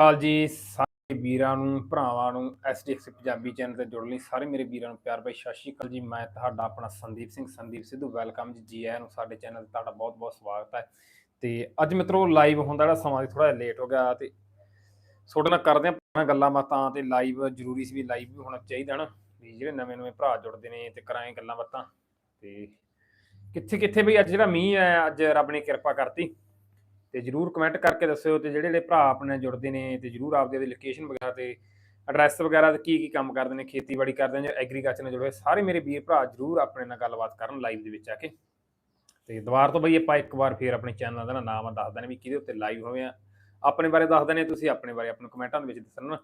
ਹਾਲ ਜੀ, ਸਾਰੇ ਵੀਰਾਂ ਨੂੰ, ਭਰਾਵਾਂ ਨੂੰ ਐਸਡੀਐਕਸ ਪੰਜਾਬੀ ਚੈਨਲ ਤੇ ਜੁੜਨ ਲਈ ਸਾਰੇ ਮੇਰੇ ਵੀਰਾਂ ਨੂੰ ਪਿਆਰ ਭਰੀ ਸਤਿ ਸ਼੍ਰੀ ਅਕਾਲ ਜੀ। ਮੈਂ ਤੁਹਾਡਾ ਆਪਣਾ ਸੰਦੀਪ ਸਿੰਘ, ਸੰਦੀਪ ਸਿੱਧੂ, ਵੈਲਕਮ ਜੀ ਜੀ ਆਇਆਂ ਨੂੰ ਸਾਡੇ ਚੈਨਲ ਤੇ ਤੁਹਾਡਾ ਬਹੁਤ ਬਹੁਤ ਸਵਾਗਤ ਹੈ। ਤੇ ਅੱਜ ਮਿੱਤਰੋ ਲਾਈਵ ਹੁੰਦਾ ਜਿਹੜਾ ਸਮਾਂ ਥੋੜਾ ਜਿਹਾ ਲੇਟ ਹੋ ਗਿਆ ਤੇ ਤੁਹਾਡੇ ਨਾਲ ਕਰਦੇ ਆਂ ਪੁਰਾਣੀਆਂ ਗੱਲਾਂ ਬਾਤਾਂ ਤੇ ਲਾਈਵ ਜ਼ਰੂਰੀ ਸੀ ਵੀ ਲਾਈਵ ਵੀ ਹੋਣਾ ਚਾਹੀਦਾ ਨਾ। ਵੀ ਜਿਹੜੇ ਨਵੇਂ ਨਵੇਂ ਭਰਾ ਜੁੜਦੇ ਨੇ ਤੇ ਕਰਾਂਗੇ ਗੱਲਾਂ ਬਾਤਾਂ ਤੇ ਕਿੱਥੇ ਕਿੱਥੇ ਵੀ ਅੱਜ ਜਿਹੜਾ ਮੀਂਹ ਹੈ ਅੱਜ ਰੱਬ ਨੇ ਕਿਰਪਾ ਕਰਤੀ। ਤੇ ਜਰੂਰ ਕਮੈਂਟ ਕਰਕੇ ਦੱਸਿਓ ਤੇ ਜਿਹੜੇ ਜਿਹੜੇ ਭਰਾ ਆਪਣੇ ਨਾਲ ਜੁੜਦੇ ਨੇ ਤੇ ਜਰੂਰ ਆਪਦੇ ਦੀ ਲੋਕੇਸ਼ਨ ਵਗੈਰਾ ਤੇ ਐਡਰੈਸ ਵਗੈਰਾ ਤੇ ਕੀ ਕੀ ਕੰਮ ਕਰਦੇ ਨੇ, ਖੇਤੀਬਾੜੀ ਕਰਦੇ ਨੇ ਜਾਂ ਐਗਰੀਕਲਚਰ ਨਾਲ ਜੁੜੇ ਹੋਏ, ਸਾਰੇ ਮੇਰੇ ਵੀਰ ਭਰਾ ਜਰੂਰ ਆਪਣੇ ਨਾਲ ਗੱਲਬਾਤ ਕਰਨ ਲਾਈਵ ਦੇ ਵਿੱਚ ਆ ਕੇ। ਤੇ ਦੁਬਾਰ ਤੋਂ ਬਈ ਆਪਾਂ ਇੱਕ ਵਾਰ ਫੇਰ ਆਪਣੇ ਚੈਨਲ ਦਾ ਨਾ ਆ ਦੱਸ ਦਨੇ ਵੀ ਕਿਹਦੇ ਉੱਤੇ ਲਾਈਵ ਹੋਵੇ ਆ। ਆਪਣੇ ਬਾਰੇ ਦੱਸ ਦਨੇ ਤੁਸੀਂ ਆਪਣੇ ਬਾਰੇ ਆਪਣੇ ਕਮੈਂਟਾਂ ਦੇ ਵਿੱਚ ਦੱਸਣਾ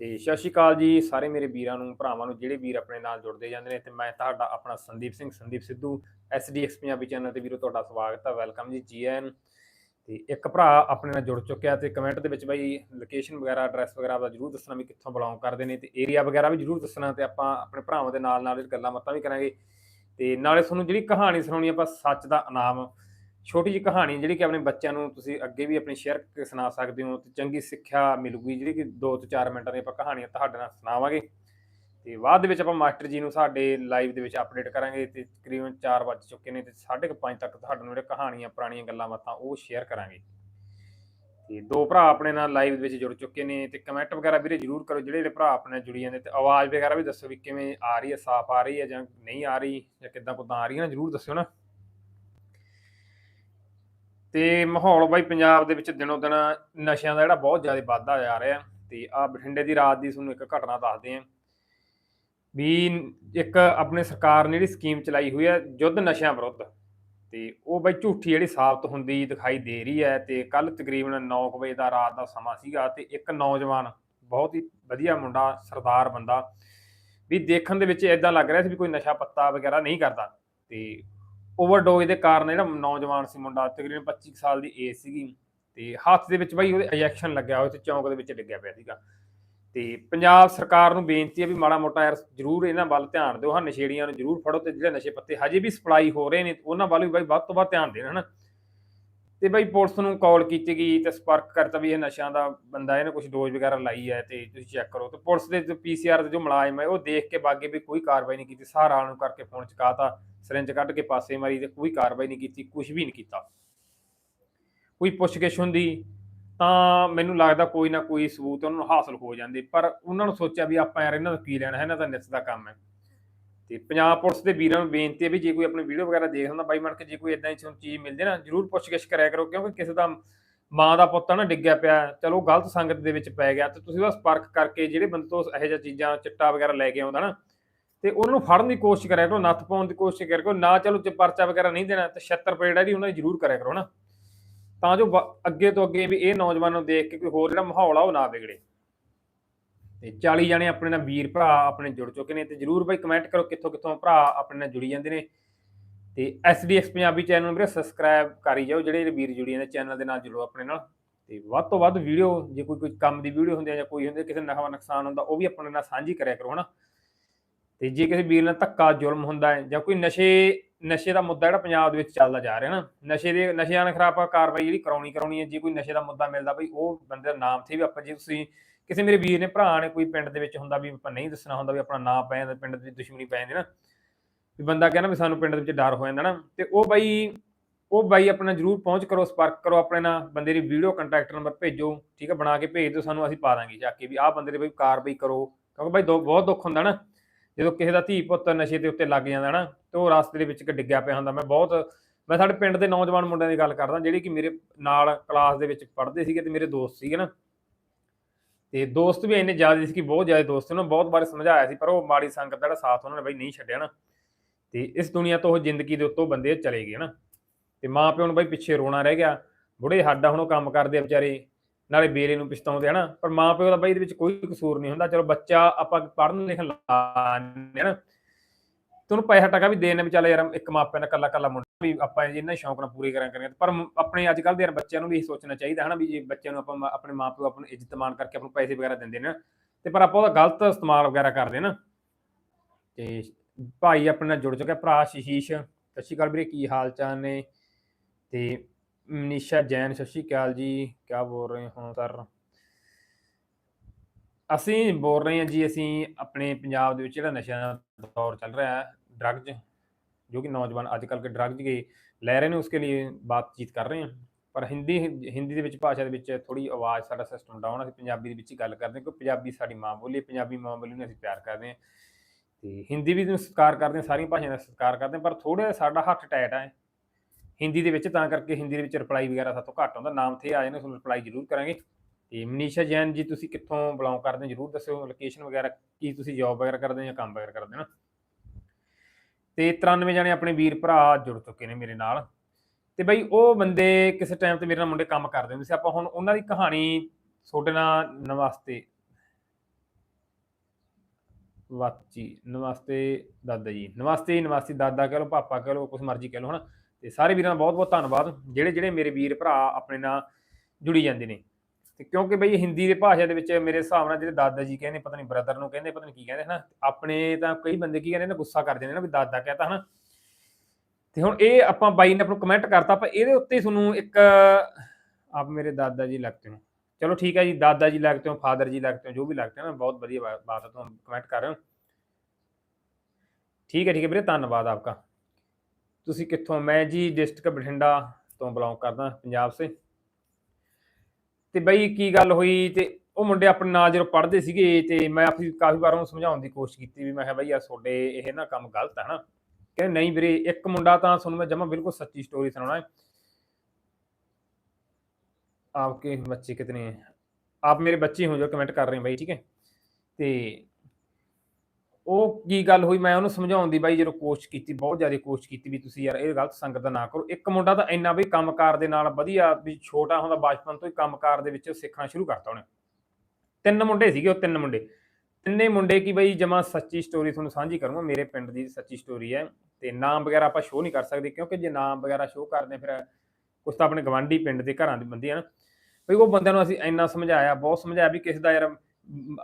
ਤੇ ਸਤਿ ਸ਼੍ਰੀ ਅਕਾਲ ਜੀ, ਸਾਰੇ ਮੇਰੇ ਵੀਰਾਂ ਨੂੰ, ਭਰਾਵਾਂ ਨੂੰ, ਜਿਹੜੇ ਵੀਰ ਆਪਣੇ ਨਾਲ ਜੁੜਦੇ ਜਾਂਦੇ ਨੇ ਤੇ ਮੈਂ ਤੁਹਾਡਾ ਆਪਣਾ ਸੰਦੀਪ ਸਿੰਘ, ਸੰਦੀਪ ਸਿੱਧੂ ਐਸਡੀਐਕਸ ਪੰਜਾਬੀ ਚੈਨਲ ਤੇ ਵੀਰੋ, ਤੁਹਾਡਾ ਸਵਾਗਤ ਹੈ ਵੈਲਕਮ ਜੀ ਜੀ ਆਇਆਂ ਤੇ ਇੱਕ ਭਰਾ ਆਪਣੇ ਨਾਲ ਜੁੜ ਚੁੱਕਿਆ ਤੇ ਕਮੈਂਟ ਦੇ ਵਿੱਚ ਬਾਈ ਲੋਕੇਸ਼ਨ ਵਗੈਰਾ ਐਡਰੈਸ ਵਗੈਰਾ ਦਾ ਜਰੂਰ ਦੱਸਣਾ ਵੀ ਕਿੱਥੋਂ ਬਿਲੋਂਗ ਕਰਦੇ ਨੇ ਤੇ ਏਰੀਆ ਵਗੈਰਾ ਵੀ ਜਰੂਰ ਦੱਸਣਾ ਤੇ ਆਪਾਂ ਆਪਣੇ ਭਰਾਵਾਂ ਦੇ ਨਾਲ ਨਾਲ ਗੱਲਾਂ ਬਾਤਾਂ ਵੀ ਕਰਾਂਗੇ। ਤੇ ਨਾਲੇ ਤੁਹਾਨੂੰ ਜਿਹੜੀ ਕਹਾਣੀ ਸੁਣਾਉਣੀ ਆਪਾਂ ਸੱਚ ਦਾ ਇਨਾਮ, ਛੋਟੀ ਜਿਹੀ ਕਹਾਣੀ ਜਿਹੜੀ ਕਿ ਆਪਣੇ ਬੱਚਿਆਂ ਨੂੰ ਤੁਸੀਂ ਅੱਗੇ ਵੀ ਆਪਣੀ ਸ਼ੇਅਰ ਕਰਕੇ ਸੁਣਾ ਸਕਦੇ ਹੋ ਤੇ ਚੰਗੀ ਸਿੱਖਿਆ ਮਿਲੂਗੀ ਜਿਹੜੀ ਕਿ 2 ਤੋਂ 4 ਮਿੰਟਾਂ ਦੀ ਆਪਾਂ ਕਹਾਣੀਆਂ ਤੁਹਾਡੇ ਨਾਲ ਸੁਣਾਵਾਂਗੇ। ਤੇ ਬਾਅਦ ਦੇ ਵਿੱਚ ਆਪਾਂ ਮਾਸਟਰ ਜੀ ਨੂੰ ਸਾਡੇ ਲਾਈਵ ਦੇ ਵਿੱਚ ਅਪਡੇਟ ਕਰਾਂਗੇ ਤੇ ਤਕਰੀਬਨ 4 ਵੱਜ ਚੁੱਕੇ ਨੇ ਤੇ 5:30 ਤੱਕ ਤੁਹਾਡੇ ਨੂੰ ਜਿਹੜੇ ਕਹਾਣੀਆਂ, ਪੁਰਾਣੀਆਂ ਗੱਲਾਂ ਬਾਤਾਂ ਉਹ ਸ਼ੇਅਰ ਕਰਾਂਗੇ। ਤੇ ਦੋ ਭਰਾ ਆਪਣੇ ਨਾਲ ਲਾਈਵ ਦੇ ਵਿੱਚ ਜੁੜ ਚੁੱਕੇ ਨੇ ਤੇ ਕਮੈਂਟ ਵਗੈਰਾ ਵੀਰੇ ਜਰੂਰ ਕਰੋ, ਜਿਹੜੇ ਜਿਹੜੇ ਭਰਾ ਆਪਣੇ ਨਾਲ ਜੁੜੀ ਜਾਂਦੇ ਤੇ ਆਵਾਜ਼ ਵਗੈਰਾ ਵੀ ਦੱਸੋ ਵੀ ਕਿਵੇਂ ਆ ਰਹੀ ਹੈ, ਸਾਫ਼ ਆ ਰਹੀ ਹੈ ਜਾਂ ਨਹੀਂ ਆ ਰਹੀ ਜਾਂ ਕਿੱਦਾਂ ਕੁੱਦਾਂ ਆ ਰਹੀ ਹੈ ਨਾ, ਜਰੂਰ ਦੱਸਿਓ ਨਾ। ਤੇ ਮਾਹੌਲ ਬਾਈ ਪੰਜਾਬ ਦੇ ਵਿੱਚ ਦਿਨੋਂ ਦਿਨ ਨਸ਼ਿਆਂ ਦਾ ਜਿਹੜਾ ਬਹੁਤ ਜ਼ਿਆਦਾ ਵਾਧਾ ਜਾ ਰਿਹਾ ਤੇ ਆ ਬਠਿੰਡੇ ਦੀ ਰਾਤ ਦੀ ਤੁਹਾਨੂੰ ਇੱਕ ਘਟਨਾ ਦੱਸਦੇ ਆਂ ਵੀ ਇੱਕ ਆਪਣੇ ਸਰਕਾਰ ਨੇ ਜਿਹੜੀ ਸਕੀਮ ਚਲਾਈ ਹੋਈ ਹੈ ਯੁੱਧ ਨਸ਼ਿਆਂ ਵਿਰੁੱਧ, ਤੇ ਉਹ ਬਈ ਝੂਠੀ ਜਿਹੜੀ ਸਾਬਤ ਹੁੰਦੀ ਦਿਖਾਈ ਦੇ ਰਹੀ ਹੈ ਤੇ ਕੱਲ ਤਕਰੀਬਨ 9 ਵਜੇ ਦਾ ਰਾਤ ਦਾ ਸਮਾਂ ਸੀਗਾ ਤੇ ਇੱਕ ਨੌਜਵਾਨ ਬਹੁਤ ਹੀ ਵਧੀਆ ਮੁੰਡਾ ਸਰਦਾਰ ਬੰਦਾ ਵੀ ਦੇਖਣ ਦੇ ਵਿੱਚ ਇਦਾਂ ਲੱਗ ਰਿਹਾ ਸੀ ਵੀ ਕੋਈ ਨਸ਼ਾ ਪੱਤਾ ਵਗੈਰਾ ਨਹੀਂ ਕਰਦਾ ਤੇ ਓਵਰਡੋਜ਼ ਦੇ ਕਾਰਨ ਜਿਹੜਾ ਨੌਜਵਾਨ ਸੀ ਮੁੰਡਾ ਤਕਰੀਬਨ 25 ਸਾਲ ਦੀ ਏਜ ਸੀਗੀ ਤੇ ਹੱਥ ਦੇ ਵਿੱਚ ਬਈ ਉਹਦੇ ਇੰਜੈਕਸ਼ਨ ਲੱਗਿਆ ਹੋਇਆ ਤੇ ਚੌਂਕ ਦੇ ਵਿੱਚ ਡਿੱਗਿਆ ਪਿਆ ਸੀਗਾ। ਤੇ ਪੰਜਾਬ ਸਰਕਾਰ ਨੂੰ ਬੇਨਤੀ ਹੈ ਵੀ ਮਾੜਾ ਮੋਟਾ ਯਾਰ ਜਰੂਰ ਇਹਨਾਂ ਵੱਲ ਧਿਆਨ ਦਿਓ, ਹਾਂ ਨਸ਼ੇੜੀਆਂ ਨੂੰ ਜਰੂਰ ਫੜੋ ਤੇ ਜਿਹੜੇ ਨਸ਼ੇ ਪੱਤੇ ਹਜੇ ਵੀ ਸਪਲਾਈ ਹੋ ਰਹੇ ਨੇ, ਉਹਨਾਂ ਵੱਲ ਵੀ ਬਾਈ ਵੱਧ ਤੋਂ ਵੱਧ ਧਿਆਨ ਦੇਣ, ਹਨਾ। ਤੇ ਬਾਈ ਪੁਲਿਸ ਨੂੰ ਕਾਲ ਕੀਤੀ ਗਈ ਤੇ ਸੰਪਰਕ ਕਰਤਾ ਵੀ ਇਹ ਨਸ਼ਿਆਂ ਦਾ ਬੰਦਾ ਇਹਨੇ ਕੁਝ ਡੋਜ਼ ਵਗੈਰਾ ਲਾਈ ਹੈ ਤੇ ਤੁਸੀਂ ਚੈੱਕ ਕਰੋ ਤੇ ਪੁਲਿਸ ਦੇ ਜੋ ਪੀਸੀਆਰ ਦੇ ਜੋ ਮੁਲਾਜ਼ਮ ਹੈ ਉਹ ਦੇਖ ਕੇ ਬਾਗੇ ਵੀ ਕੋਈ ਕਾਰਵਾਈ ਨਹੀਂ ਕੀਤੀ ਸਹਾਰਾ ਨੂੰ ਕਰਕੇ ਫੋਨ ਚਕਾਤਾ, ਸਿਰਿੰਜ ਕੱਢ ਕੇ ਪਾਸੇ ਮਾਰੀ ਤੇ ਕੋਈ ਕਾਰਵਾਈ ਨਹੀਂ ਕੀਤੀ ਕੁਝ ਵੀ ਨਹੀਂ ਕੀਤਾ। ਕੋਈ ਪੁੱਛਗਿੱਛ ਹੁੰਦੀ ਤਾਂ ਮੈਨੂੰ ਲੱਗਦਾ ਕੋਈ ਨਾ ਕੋਈ ਸਬੂਤ ਉਹਨਾਂ ਨੂੰ ਹਾਸਲ ਹੋ ਜਾਂਦੇ, ਪਰ ਉਹਨਾਂ ਨੂੰ ਸੋਚਿਆ ਵੀ ਆਪਾਂ ਯਾਰ ਇਹਨਾਂ ਦਾ ਕੀ ਲੈਣਾ ਹੈ, ਇਹਨਾਂ ਦਾ ਨਿੱਤ ਦਾ ਕੰਮ ਹੈ। ਤੇ ਪੰਜਾਬ ਪੁਲਿਸ ਦੇ ਵੀਰਾਂ ਨੂੰ ਬੇਨਤੀ ਹੈ ਵੀ ਜੇ ਕੋਈ ਆਪਣੀ ਵੀਡੀਓ ਵਗੈਰਾ ਦੇਖ ਹੁੰਦਾ ਬਾਈ ਮਨ ਕੇ ਜੇ ਕੋਈ ਇਦਾਂ ਦੀ ਤੁਹਾਨੂੰ ਚੀਜ਼ ਮਿਲਦੀ ਨਾ, ਜਰੂਰ ਪੁੱਛਗਿੱਛ ਕਰਿਆ ਕਰੋ, ਕਿਉਂਕਿ ਕਿਸੇ ਦਾ ਮਾਂ ਦਾ ਪੁੱਤ ਆ ਨਾ ਡਿੱਗਿਆ ਪਿਆ, ਚਲੋ ਗਲਤ ਸੰਗਤ ਦੇ ਵਿੱਚ ਪੈ ਗਿਆ, ਤੇ ਤੁਸੀਂ ਉਹਦਾ ਸਪਰਕ ਕਰਕੇ ਜਿਹੜੇ ਬੰਦੇ ਤੋਂ ਇਹੋ ਜਿਹੀਆਂ ਚੀਜ਼ਾਂ, ਚਿੱਟਾ ਵਗੈਰਾ ਲੈ ਕੇ ਆਉਂਦਾ ਨਾ, ਤੇ ਉਹਨਾਂ ਨੂੰ ਫੜਨ ਦੀ ਕੋਸ਼ਿਸ਼ ਕਰਿਆ ਕਰੋ, ਨੱਥ ਪਾਉਣ ਦੀ ਕੋਸ਼ਿਸ਼ ਕਰਿਆ ਕਰੋ, ਨਾ ਚਲੋ ਜੇ ਪਰਚਾ ਵਗੈਰਾ ਨਹੀਂ ਦੇਣਾ, ਤੇ 76 ਰੁਪਏ ਜਿਹੜਾ ਜੀ ਉਹਨਾਂ ਦੀ ਜਰੂਰ ਕਰਿਆ ਕਰੋ ਨਾ। ਤਾਂ ਜੋ ਅੱਗੇ ਤੋਂ ਅੱਗੇ ਵੀ ਇਹ ਨੌਜਵਾਨ ਨੂੰ ਦੇਖ ਕੇ ਕੋਈ ਹੋਰ ਜਿਹੜਾ ਮਾਹੌਲ ਆ ਉਹ ਨਾ ਵਿਗੜੇ। ਤੇ 40 ਜਣੇ ਆਪਣੇ ਨਾਲ ਵੀਰ ਭਰਾ ਆਪਣੇ ਜੁੜ ਚੁੱਕੇ ਨੇ ਤੇ ਜਰੂਰ ਬਾਈ ਕਮੈਂਟ ਕਰੋ ਕਿੱਥੋਂ ਕਿੱਥੋਂ ਭਰਾ ਆਪਣੇ ਨਾਲ ਜੁੜੀ ਜਾਂਦੇ ਨੇ। ਤੇ ਐਸਡੀਐਕਸ ਪੰਜਾਬੀ ਚੈਨਲ ਨੂੰ ਵੀਰੇ ਸਬਸਕ੍ਰਾਈਬ ਕਰੀ ਜਾਓ, ਜਿਹੜੇ ਵੀਰ ਜੁੜੀ ਜਾਂਦੇ ਚੈਨਲ ਦੇ ਨਾਲ ਜੁੜੋ ਆਪਣੇ ਨਾਲ। ਤੇ ਵੱਧ ਤੋਂ ਵੱਧ ਵੀਡੀਓ ਜੇ ਕੋਈ ਕੋਈ ਕੰਮ ਦੀ ਵੀਡੀਓ ਹੁੰਦੀ ਹੈ ਜਾਂ ਕੋਈ ਹੁੰਦੀ ਕਿਸੇ ਨਖਵਾ ਨੁਕਸਾਨ ਹੁੰਦਾ, ਉਹ ਵੀ ਆਪਣੇ ਨਾਲ ਸਾਂਝੀ ਕਰਿਆ ਕਰੋ, ਹਨਾ। ਤੇ ਜੇ ਕਿਸੇ ਵੀਰ ਨਾਲ ਧੱਕਾ ਜ਼ੁਲਮ ਹੁੰਦਾ ਹੈ ਜਾਂ ਕੋਈ ਨਸ਼ੇ ਨਸ਼ੇ ਦਾ ਮੁੱਦਾ ਜਿਹੜਾ ਪੰਜਾਬ ਦੇ ਵਿੱਚ ਚੱਲਦਾ ਜਾ ਰਿਹਾ ਨਾ, ਨਸ਼ੇ ਦੇ, ਨਸ਼ਿਆਂ ਨਾਲ ਖਰਾਬ ਕਾਰਵਾਈ ਜਿਹੜੀ ਕਰਾਉਣੀ ਕਰਾਉਣੀ ਹੈ, ਜੇ ਕੋਈ ਨਸ਼ੇ ਦਾ ਮੁੱਦਾ ਮਿਲਦਾ ਬਈ ਉਹ ਬੰਦੇ ਦਾ ਨਾਮ ਤੇ ਵੀ ਆਪਾਂ ਜੇ ਤੁਸੀਂ ਕਿਸੇ ਮੇਰੇ ਵੀਰ ਨੇ, ਭਰਾ ਨੇ ਕੋਈ ਪਿੰਡ ਦੇ ਵਿੱਚ ਹੁੰਦਾ ਵੀ ਆਪਾਂ ਨਹੀਂ ਦੱਸਣਾ ਹੁੰਦਾ ਵੀ ਆਪਣਾ ਨਾਮ ਪੈ ਜਾਂਦਾ, ਪਿੰਡ ਦੇ ਦੁਸ਼ਮਣੀ ਪੈ ਜਾਂਦੀ ਨਾ, ਵੀ ਬੰਦਾ ਕਹਿੰਦਾ ਵੀ ਸਾਨੂੰ ਪਿੰਡ ਦੇ ਵਿੱਚ ਡਰ ਹੋ ਜਾਂਦਾ ਨਾ, ਤੇ ਉਹ ਬਾਈ ਉਹ ਬਾਈ ਆਪਣਾ ਜਰੂਰ ਪਹੁੰਚ ਕਰੋ, ਸੰਪਰਕ ਕਰੋ ਆਪਣੇ ਨਾਲ, ਬੰਦੇ ਦੀ ਵੀਡੀਓ ਕੰਟੈਕਟ ਨੰਬਰ ਭੇਜੋ, ਠੀਕ ਹੈ, ਬਣਾ ਕੇ ਭੇਜ ਦਿਓ, ਸਾਨੂੰ ਅਸੀਂ ਪਾ ਦਾਂਗੇ ਜਾ ਕੇ ਵੀ ਆਹ ਬੰਦੇ ਦੇ ਬਈ ਕਾਰਵਾਈ ਕਰੋ, ਕਿਉਂਕਿ ਬਾਈ ਦੋ- ਬਹੁਤ ਦੁੱਖ ਹੁੰਦਾ ਨਾ ਜਦੋਂ ਕਿਸੇ ਦਾ ਧੀ ਪੁੱਤ ਨਸ਼ੇ ਦੇ ਉੱਤੇ ਲੱਗ ਜਾਂਦਾ ਨਾ, ਤੇ ਉਹ ਰਸਤੇ ਦੇ ਵਿੱਚ ਕਿ ਡਿੱਗਿਆ ਪਿਆ ਹੁੰਦਾ। ਮੈਂ ਬਹੁਤ, ਮੈਂ ਸਾਡੇ ਪਿੰਡ ਦੇ ਨੌਜਵਾਨ ਮੁੰਡਿਆਂ ਦੀ ਗੱਲ ਕਰਦਾ, ਜਿਹੜੇ ਕਿ ਮੇਰੇ ਨਾਲ ਕਲਾਸ ਦੇ ਵਿੱਚ ਪੜ੍ਹਦੇ ਸੀਗੇ ਤੇ ਮੇਰੇ ਦੋਸਤ ਸੀਗੇ ਨਾ। ਤੇ ਦੋਸਤ ਵੀ ਇੰਨੇ ਜ਼ਿਆਦਾ ਸੀ ਕਿ ਬਹੁਤ ਜ਼ਿਆਦਾ ਦੋਸਤ ਉਹਨਾਂ ਬਹੁਤ ਵਾਰ ਸਮਝਾਇਆ ਸੀ, ਪਰ ਉਹ ਮਾੜੀ ਸੰਗਤ ਦਾ ਜਿਹੜਾ ਸਾਥ ਉਹਨਾਂ ਨੇ ਬਈ ਨਹੀਂ ਛੱਡਿਆ ਨਾ। ਤੇ ਇਸ ਦੁਨੀਆ ਤੋਂ ਉਹ ਜ਼ਿੰਦਗੀ ਦੇ ਉੱਤੋਂ ਬੰਦੇ ਚਲੇ ਗਏ ਨਾ। ਤੇ ਮਾਂ ਪਿਓ ਨੂੰ ਬਈ ਪਿੱਛੇ ਰੋਣਾ ਰਹਿ ਗਿਆ। ਬੁੜੇ ਸਾਡਾ ਹੁਣ ਉਹ ਕੰਮ ਕਰਦੇ ਆ ਵਿਚਾਰੇ। ਨਾਲੇ ਬੇਰੇ ਨੂੰ ਪਛਤਾਉਂਦੇ ਹਨਾ ਪਰ ਮਾਂ ਪਿਓ ਦਾ ਬਈ ਇਹਦੇ ਵਿੱਚ ਕੋਈ ਕਸੂਰ ਨਹੀਂ ਹੁੰਦਾ। ਚਲੋ ਬੱਚਾ ਆਪਾਂ ਪੜ੍ਹਨ ਲਿਖਣ ਲਾਣੇ ਨਾ। ਤੁਹਾਨੂੰ ਪੈਸਾ ਟਕਾ ਵੀ ਦੇਣ ਵੀ ਚੱਲ ਯਾਰ, ਇੱਕ ਮਾਪਿਆਂ ਦਾ ਕੱਲਾ ਕੱਲਾ ਮੁੰਡਾ ਵੀ ਆਪਾਂ ਇਹਨਾਂ ਸ਼ੌਂਕ ਨਾਲ ਪੂਰੇ ਕਰਾਂ ਕਰਾਂਗੇ ਪਰ ਆਪਣੇ ਅੱਜ ਕੱਲ੍ਹ ਦੇ ਯਾਰ ਬੱਚਿਆਂ ਨੂੰ ਵੀ ਇਹ ਸੋਚਣਾ ਚਾਹੀਦਾ ਹਨਾ ਵੀ ਜੇ ਬੱਚਿਆਂ ਨੂੰ ਆਪਾਂ ਮ- ਆਪਣੇ ਮਾਪਿਓ ਆਪਣੀ ਇੱਜ਼ਤ ਮਾਨ ਕਰਕੇ ਆਪਾਂ ਨੂੰ ਪੈਸੇ ਵਗੈਰਾ ਦਿੰਦੇ ਨੇ ਤੇ ਪਰ ਆਪਾਂ ਉਹਦਾ ਗਲਤ ਇਸਤੇਮਾਲ ਵਗੈਰਾ ਕਰਦੇ ਨਾ। ਤੇ ਭਾਈ ਆਪਣੇ ਨਾਲ ਜੁੜ ਚੁੱਕਿਆ ਭਰਾ ਸ਼ੀਸ਼। ਸਤਿ ਸ਼੍ਰੀ ਅਕਾਲ ਵੀਰੇ, ਕੀ ਹਾਲ ਚਾਲ ਨੇ? ਤੇ ਮਨੀਸ਼ਾ ਜੈਨ ਸਤਿ ਸ਼੍ਰੀ ਅਕਾਲ ਜੀ ਕੀ ਬੋਲ ਰਹੇ ਹੋ ਸਰ? ਅਸੀਂ ਬੋਲ ਰਹੇ ਹਾਂ ਜੀ, ਅਸੀਂ ਆਪਣੇ ਪੰਜਾਬ ਦੇ ਵਿੱਚ ਜਿਹੜਾ ਨਸ਼ਿਆਂ ਦਾ ਦੌਰ ਚੱਲ ਰਿਹਾ ਹੈ ਡਰੱਗਜ਼ ਜੋ ਕਿ ਨੌਜਵਾਨ ਅੱਜ ਕੱਲ੍ਹ ਕੇ ਡਰੱਗਜ਼ ਕੇ ਲੈ ਰਹੇ ਨੇ, ਉਸਕੇ ਲਈ ਬਾਤਚੀਤ ਕਰ ਰਹੇ ਹਾਂ। ਪਰ ਹਿੰਦੀ ਹਿੰਦੀ ਦੇ ਵਿੱਚ, ਭਾਸ਼ਾ ਦੇ ਵਿੱਚ ਥੋੜੀ ਆਵਾਜ਼ ਸਾਡਾ ਸਿਸਟਮ ਡਾਊਨ ਅਸੀਂ ਪੰਜਾਬੀ ਦੇ ਵਿੱਚ ਹੀ ਗੱਲ ਕਰਦੇ ਹਾਂ, ਕਿਉਂਕਿ ਪੰਜਾਬੀ ਸਾਡੀ ਮਾਂ ਬੋਲੀ ਹੈ, ਪੰਜਾਬੀ ਮਾਂ ਬੋਲੀ ਨੂੰ ਅਸੀਂ ਪਿਆਰ ਕਰਦੇ ਹਾਂ। ਤੇ ਹਿੰਦੀ ਵੀ ਨੂੰ ਸਤਿਕਾਰ ਕਰਦੇ ਹਾਂ, ਸਾਰੀਆਂ ਭਾਸ਼ਾਵਾਂ ਦਾ ਸਤਿਕਾਰ ਕਰਦੇ ਹਾਂ, ਪਰ ਥੋੜਾ ਸਾਡਾ ਹੱਥ ਟੈਟ ਹੈ ਹਿੰਦੀ ਦੇ ਵਿੱਚ, ਤਾਂ ਕਰਕੇ ਹਿੰਦੀ ਦੇ ਵਿੱਚ ਰਿਪਲਾਈ ਵਗੈਰਾ ਸਾਤੋਂ ਘੱਟ ਆਉਂਦਾ। ਨਾਮ ਤੇ ਆ ਜਾਣੇ, ਤੁਹਾਨੂੰ ਰਿਪਲਾਈ ਜ਼ਰੂਰ ਕਰਾਂਗੇ। ਤੇ ਮਨੀਸ਼ਾ ਜੈਨ ਜੀ, ਤੁਸੀਂ ਕਿੱਥੋਂ ਬਿਲੋਂਗ ਕਰਦੇ ਹੋ? ਜਰੂਰ ਦੱਸਿਓ ਲੋਕੇਸ਼ਨ ਵਗੈਰਾ, ਕੀ ਤੁਸੀਂ ਜੌਬ ਵਗੈਰਾ ਕਰਦੇ ਹੋ ਜਾਂ ਕੰਮ ਵਗੈਰਾ ਕਰਦੇ ਹੋ ਨਾ? ਤੇ 93 ਜਣੇ ਆਪਣੇ ਵੀਰ ਭਰਾ ਜੁੜ ਚੁੱਕੇ ਨੇ ਮੇਰੇ ਨਾਲ। ਤੇ ਬਈ, ਉਹ ਬੰਦੇ ਕਿਸੇ ਟਾਈਮ ਤੇ ਮੇਰੇ ਨਾਲ ਮੁੰਡੇ ਕੰਮ ਕਰਦੇ ਹੁੰਦੇ ਸੀ। ਆਪਾਂ ਹੁਣ ਉਹਨਾਂ ਦੀ ਕਹਾਣੀ ਤੁਹਾਡੇ ਨਾਲ ਨਮਸਤੇ। ਵਾਚੀ, ਨਮਸਤੇ ਦਾਦਾ ਜੀ। ਨਮਸਤੇ ਨਮਸਤੇ ਦਾਦਾ ਕਹ ਲਓ, ਪਾਪਾ ਕਹ ਲਓ, ਕੁਛ ਮਰਜ਼ੀ ਕਹ ਲਓ, ਹਨਾ? ਤੇ ਸਾਰੇ ਵੀਰਾਂ ਦਾ ਬਹੁਤ ਬਹੁਤ ਧੰਨਵਾਦ, ਜਿਹੜੇ ਜਿਹੜੇ ਮੇਰੇ ਵੀਰ ਭਰਾ ਆਪਣੇ ਨਾਲ ਜੁੜੀ ਜਾਂਦੇ ਨੇ। ਤੇ ਕਿਉਂਕਿ ਬਈ ਹਿੰਦੀ ਦੇ ਭਾਸ਼ਾ ਦੇ ਵਿੱਚ ਮੇਰੇ ਹਿਸਾਬ ਨਾਲ ਜਿਹੜੇ ਦਾਦਾ ਜੀ ਕਹਿੰਦੇ, ਪਤਾ ਨਹੀਂ ਬ੍ਰਦਰ ਨੂੰ ਕਹਿੰਦੇ, ਪਤਾ ਨਹੀਂ ਕੀ ਕਹਿੰਦੇ, ਹਨਾ? ਆਪਣੇ ਤਾਂ ਕਈ ਬੰਦੇ ਕੀ ਕਹਿੰਦੇ ਨੇ, ਗੁੱਸਾ ਕਰ ਜਾਂਦੇ ਨੇ ਵੀ ਦਾਦਾ ਕਹਤਾ ਹਨਾ? ਤੇ ਹੁਣ ਇਹ ਆਪਾਂ ਬਾਈ ਨੇ ਆਪਣਾ ਕਮੈਂਟ ਕਰਤਾ, ਆਪਾਂ ਇਹਦੇ ਉੱਤੇ ਤੁਹਾਨੂੰ ਇੱਕ ਆਪ ਮੇਰੇ ਦਾਦਾ ਜੀ ਲੱਗਦੇ ਹੋ ਚਲੋ ਠੀਕ ਹੈ ਜੀ, ਦਾਦਾ ਜੀ ਲੱਗਦੇ ਹੋ ਫਾਦਰ ਜੀ ਲੱਗਦੇ ਹੋ, ਜੋ ਵੀ ਲੱਗਦੇ ਹੋ ਨਾ, ਬਹੁਤ ਵਧੀਆ ਬਾਤ ਹੈ ਤੁਹਾਨੂੰ ਕਮੈਂਟ ਕਰ ਰਹੇ ਹੋ। ਠੀਕ ਹੈ ਠੀਕ ਹੈ ਵੀਰੇ, ਧੰਨਵਾਦ ਆਪਕਾ। ਤੁਸੀਂ ਕਿੱਥੋਂ ਮੈਂ ਜੀ ਡਿਸਟ੍ਰਿਕਟ ਬਠਿੰਡਾ ਤੋਂ ਬਿਲੋਂਗ ਕਰਦਾ ਪੰਜਾਬ ਸੇ ਤੇ ਬਈ ਕੀ ਗੱਲ ਹੋਈ ਤੇ ਉਹ ਮੁੰਡੇ ਆਪਣੇ ਨਾਲ ਜਦੋਂ ਪੜ੍ਹਦੇ ਸੀਗੇ ਤੇ ਮੈਂ ਆਪੀ ਕਾਫੀ ਵਾਰ ਉਹਨੂੰ ਸਮਝਾਉਣ ਦੀ ਕੋਸ਼ਿਸ਼ ਕੀਤੀ ਵੀ ਮੈਂ ਕਿਹਾ ਬਈ ਯਾਰ ਤੁਹਾਡੇ ਇਹ ਨਾ ਕੰਮ ਗਲਤ ਹੈ ਨਾ ਕਹਿੰਦੇ ਨਹੀਂ ਵੀਰੇ ਇੱਕ ਮੁੰਡਾ ਤਾਂ ਤੁਹਾਨੂੰ ਮੈਂ ਜਮਾ ਬਿਲਕੁਲ ਸੱਚੀ ਸਟੋਰੀ ਸੁਣਾਉਣਾ ਹੈ आपके बच्चे कितने हैं आप मेरे बच्चे हो जो कमेंट कर ਰਹੇ ਬਾਈ ਠੀਕ ਹੈ ਤੇ ਉਹ ਕੀ ਗੱਲ ਹੋਈ? ਮੈਂ ਉਹਨੂੰ ਸਮਝਾਉਣ ਦੀ ਬਾਈ ਜਦੋਂ ਕੋਸ਼ਿਸ਼ ਕੀਤੀ, ਬਹੁਤ ਜ਼ਿਆਦਾ ਕੋਸ਼ਿਸ਼ ਕੀਤੀ ਵੀ ਤੁਸੀਂ ਯਾਰ ਇਹ ਗਲਤ ਸੰਗਤ ਦਾ ਨਾ ਕਰੋ। ਇੱਕ ਮੁੰਡਾ ਤਾਂ ਇੰਨਾ ਵੀ ਕੰਮਕਾਰ ਦੇ ਨਾਲ ਵਧੀਆ ਵੀ ਛੋਟਾ ਹੁੰਦਾ, ਬਚਪਨ ਤੋਂ ਹੀ ਕੰਮਕਾਰ ਦੇ ਵਿੱਚ ਸਿੱਖਣਾ ਸ਼ੁਰੂ ਕਰਤਾ ਉਹਨੇ। ਤਿੰਨ ਮੁੰਡੇ ਸੀਗੇ ਉਹ ਤਿੰਨ ਮੁੰਡੇ। ਤਿੰਨੇ ਮੁੰਡੇ ਕੀ ਬਈ ਜਮਾ ਸੱਚੀ ਸਟੋਰੀ ਤੁਹਾਨੂੰ ਸਾਂਝੀ ਕਰੂੰਗਾ, ਮੇਰੇ ਪਿੰਡ ਦੀ ਸੱਚੀ ਸਟੋਰੀ ਹੈ ਤੇ ਨਾਮ ਵਗੈਰਾ ਆਪਾਂ ਸ਼ੋਅ ਨਹੀਂ ਕਰ ਸਕਦੇ ਕਿਉਂਕਿ ਜੇ ਨਾਮ ਵਗੈਰਾ ਸ਼ੋਅ ਕਰਦੇ ਹਾਂ ਫਿਰ ਕੁਛ ਤਾਂ ਆਪਣੇ ਗਵਾਂਢੀ ਪਿੰਡ ਦੇ ਘਰਾਂ ਦੇ ਬੰਦੇ ਹਨ ਬਈ ਉਹ ਬੰਦਿਆਂ ਨੂੰ ਅਸੀਂ ਇੰਨਾ ਸਮਝਾਇਆ, ਬਹੁਤ ਸਮਝਾਇਆ ਵੀ ਕਿਸੇ ਦਾ ਯਾਰ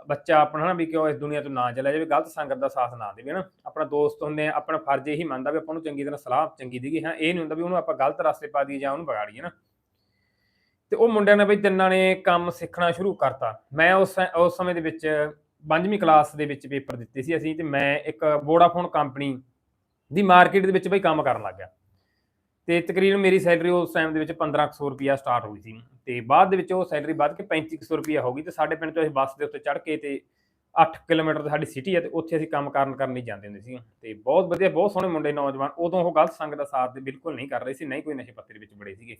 ਬੱਚਾ ਆਪਣਾ ਨਾ ਵੀ ਕਿਉਂ ਇਸ ਦੁਨੀਆ ਤੋਂ ਨਾ ਚਲਾ ਜਾਵੇ, ਗਲਤ ਸੰਗਤ ਦਾ ਸਾਥ ਨਾ ਦੇਵੇ ਨਾ ਆਪਣਾ ਦੋਸਤ ਹੁੰਦੇ ਆ, ਆਪਣਾ ਫਰਜ਼ ਇਹੀ ਮੰਨਦਾ ਵੀ ਆਪਾਂ ਨੂੰ ਚੰਗੀ ਤਰ੍ਹਾਂ ਸਲਾਹ, ਚੰਗੀ ਦੇਈਏ ਹਾਂ ਇਹ ਨਹੀਂ ਹੁੰਦਾ ਵੀ ਉਹਨੂੰ ਆਪਾਂ ਗਲਤ ਰਸਤੇ ਪਾ ਦਈਏ ਜਾਂ ਉਹਨੂੰ ਵਿਗਾੜੀਏ ਨਾ ਤੇ ਉਹ ਮੁੰਡਿਆਂ ਨੇ ਬਈ ਤਿੰਨਾਂ ਨੇ ਕੰਮ ਸਿੱਖਣਾ ਸ਼ੁਰੂ ਕਰਤਾ। ਮੈਂ ਉਸ ਉਸ ਸਮੇਂ ਦੇ ਵਿੱਚ ਪੰਜਵੀਂ ਕਲਾਸ ਦੇ ਵਿੱਚ ਪੇਪਰ ਦਿੱਤੇ ਸੀ ਅਸੀਂ ਤੇ ਮੈਂ ਇੱਕ ਵੋਡਾਫੋਨ ਕੰਪਨੀ ਦੀ ਮਾਰਕੀਟ ਦੇ ਵਿੱਚ ਬਈ ਕੰਮ ਕਰਨ ਲੱਗ ਗਿਆ। ਤੇ ਤਕਰੀਬਨ ਮੇਰੀ ਸੈਲਰੀ ਉਸ ਟਾਈਮ ਦੇ ਵਿੱਚ 1500 ਰੁਪਿਆ ਸਟਾਰਟ ਹੋਈ ਸੀ। ਤੇ ਬਾਅਦ ਦੇ ਵਿੱਚ ਉਹ ਸੈਲਰੀ ਵੱਧ ਕੇ 3500 ਰੁਪਿਆ ਹੋ ਗਈ ਤੇ ਸਾਡੇ ਪਿੰਡ ਤੋਂ ਅਸੀਂ ਬੱਸ ਦੇ ਉੱਤੇ ਚੜ੍ਹ ਕੇ ਤੇ 8 ਕਿਲੋਮੀਟਰ ਤੇ ਸਾਡੀ ਸਿਟੀ ਹੈ ਤੇ ਉੱਥੇ ਅਸੀਂ ਕੰਮ ਕਰਨ ਕਰਨ ਲਈ ਜਾਂਦੇ ਹੁੰਦੇ ਸੀ। ਤੇ ਬਹੁਤ ਵਧੀਆ, ਬਹੁਤ ਸੋਹਣੇ ਮੁੰਡੇ ਨੌਜਵਾਨ, ਉਦੋਂ ਉਹ ਗਲਤ ਸੰਗ ਦਾ ਸਾਥ ਦੇ ਬਿਲਕੁਲ ਨਹੀਂ ਕਰ ਰਹੇ ਸੀ, ਨਹੀਂ ਕੋਈ ਨਸ਼ੇ ਪੱਤੇ ਦੇ ਵਿੱਚ ਬੜੇ ਸੀਗੇ।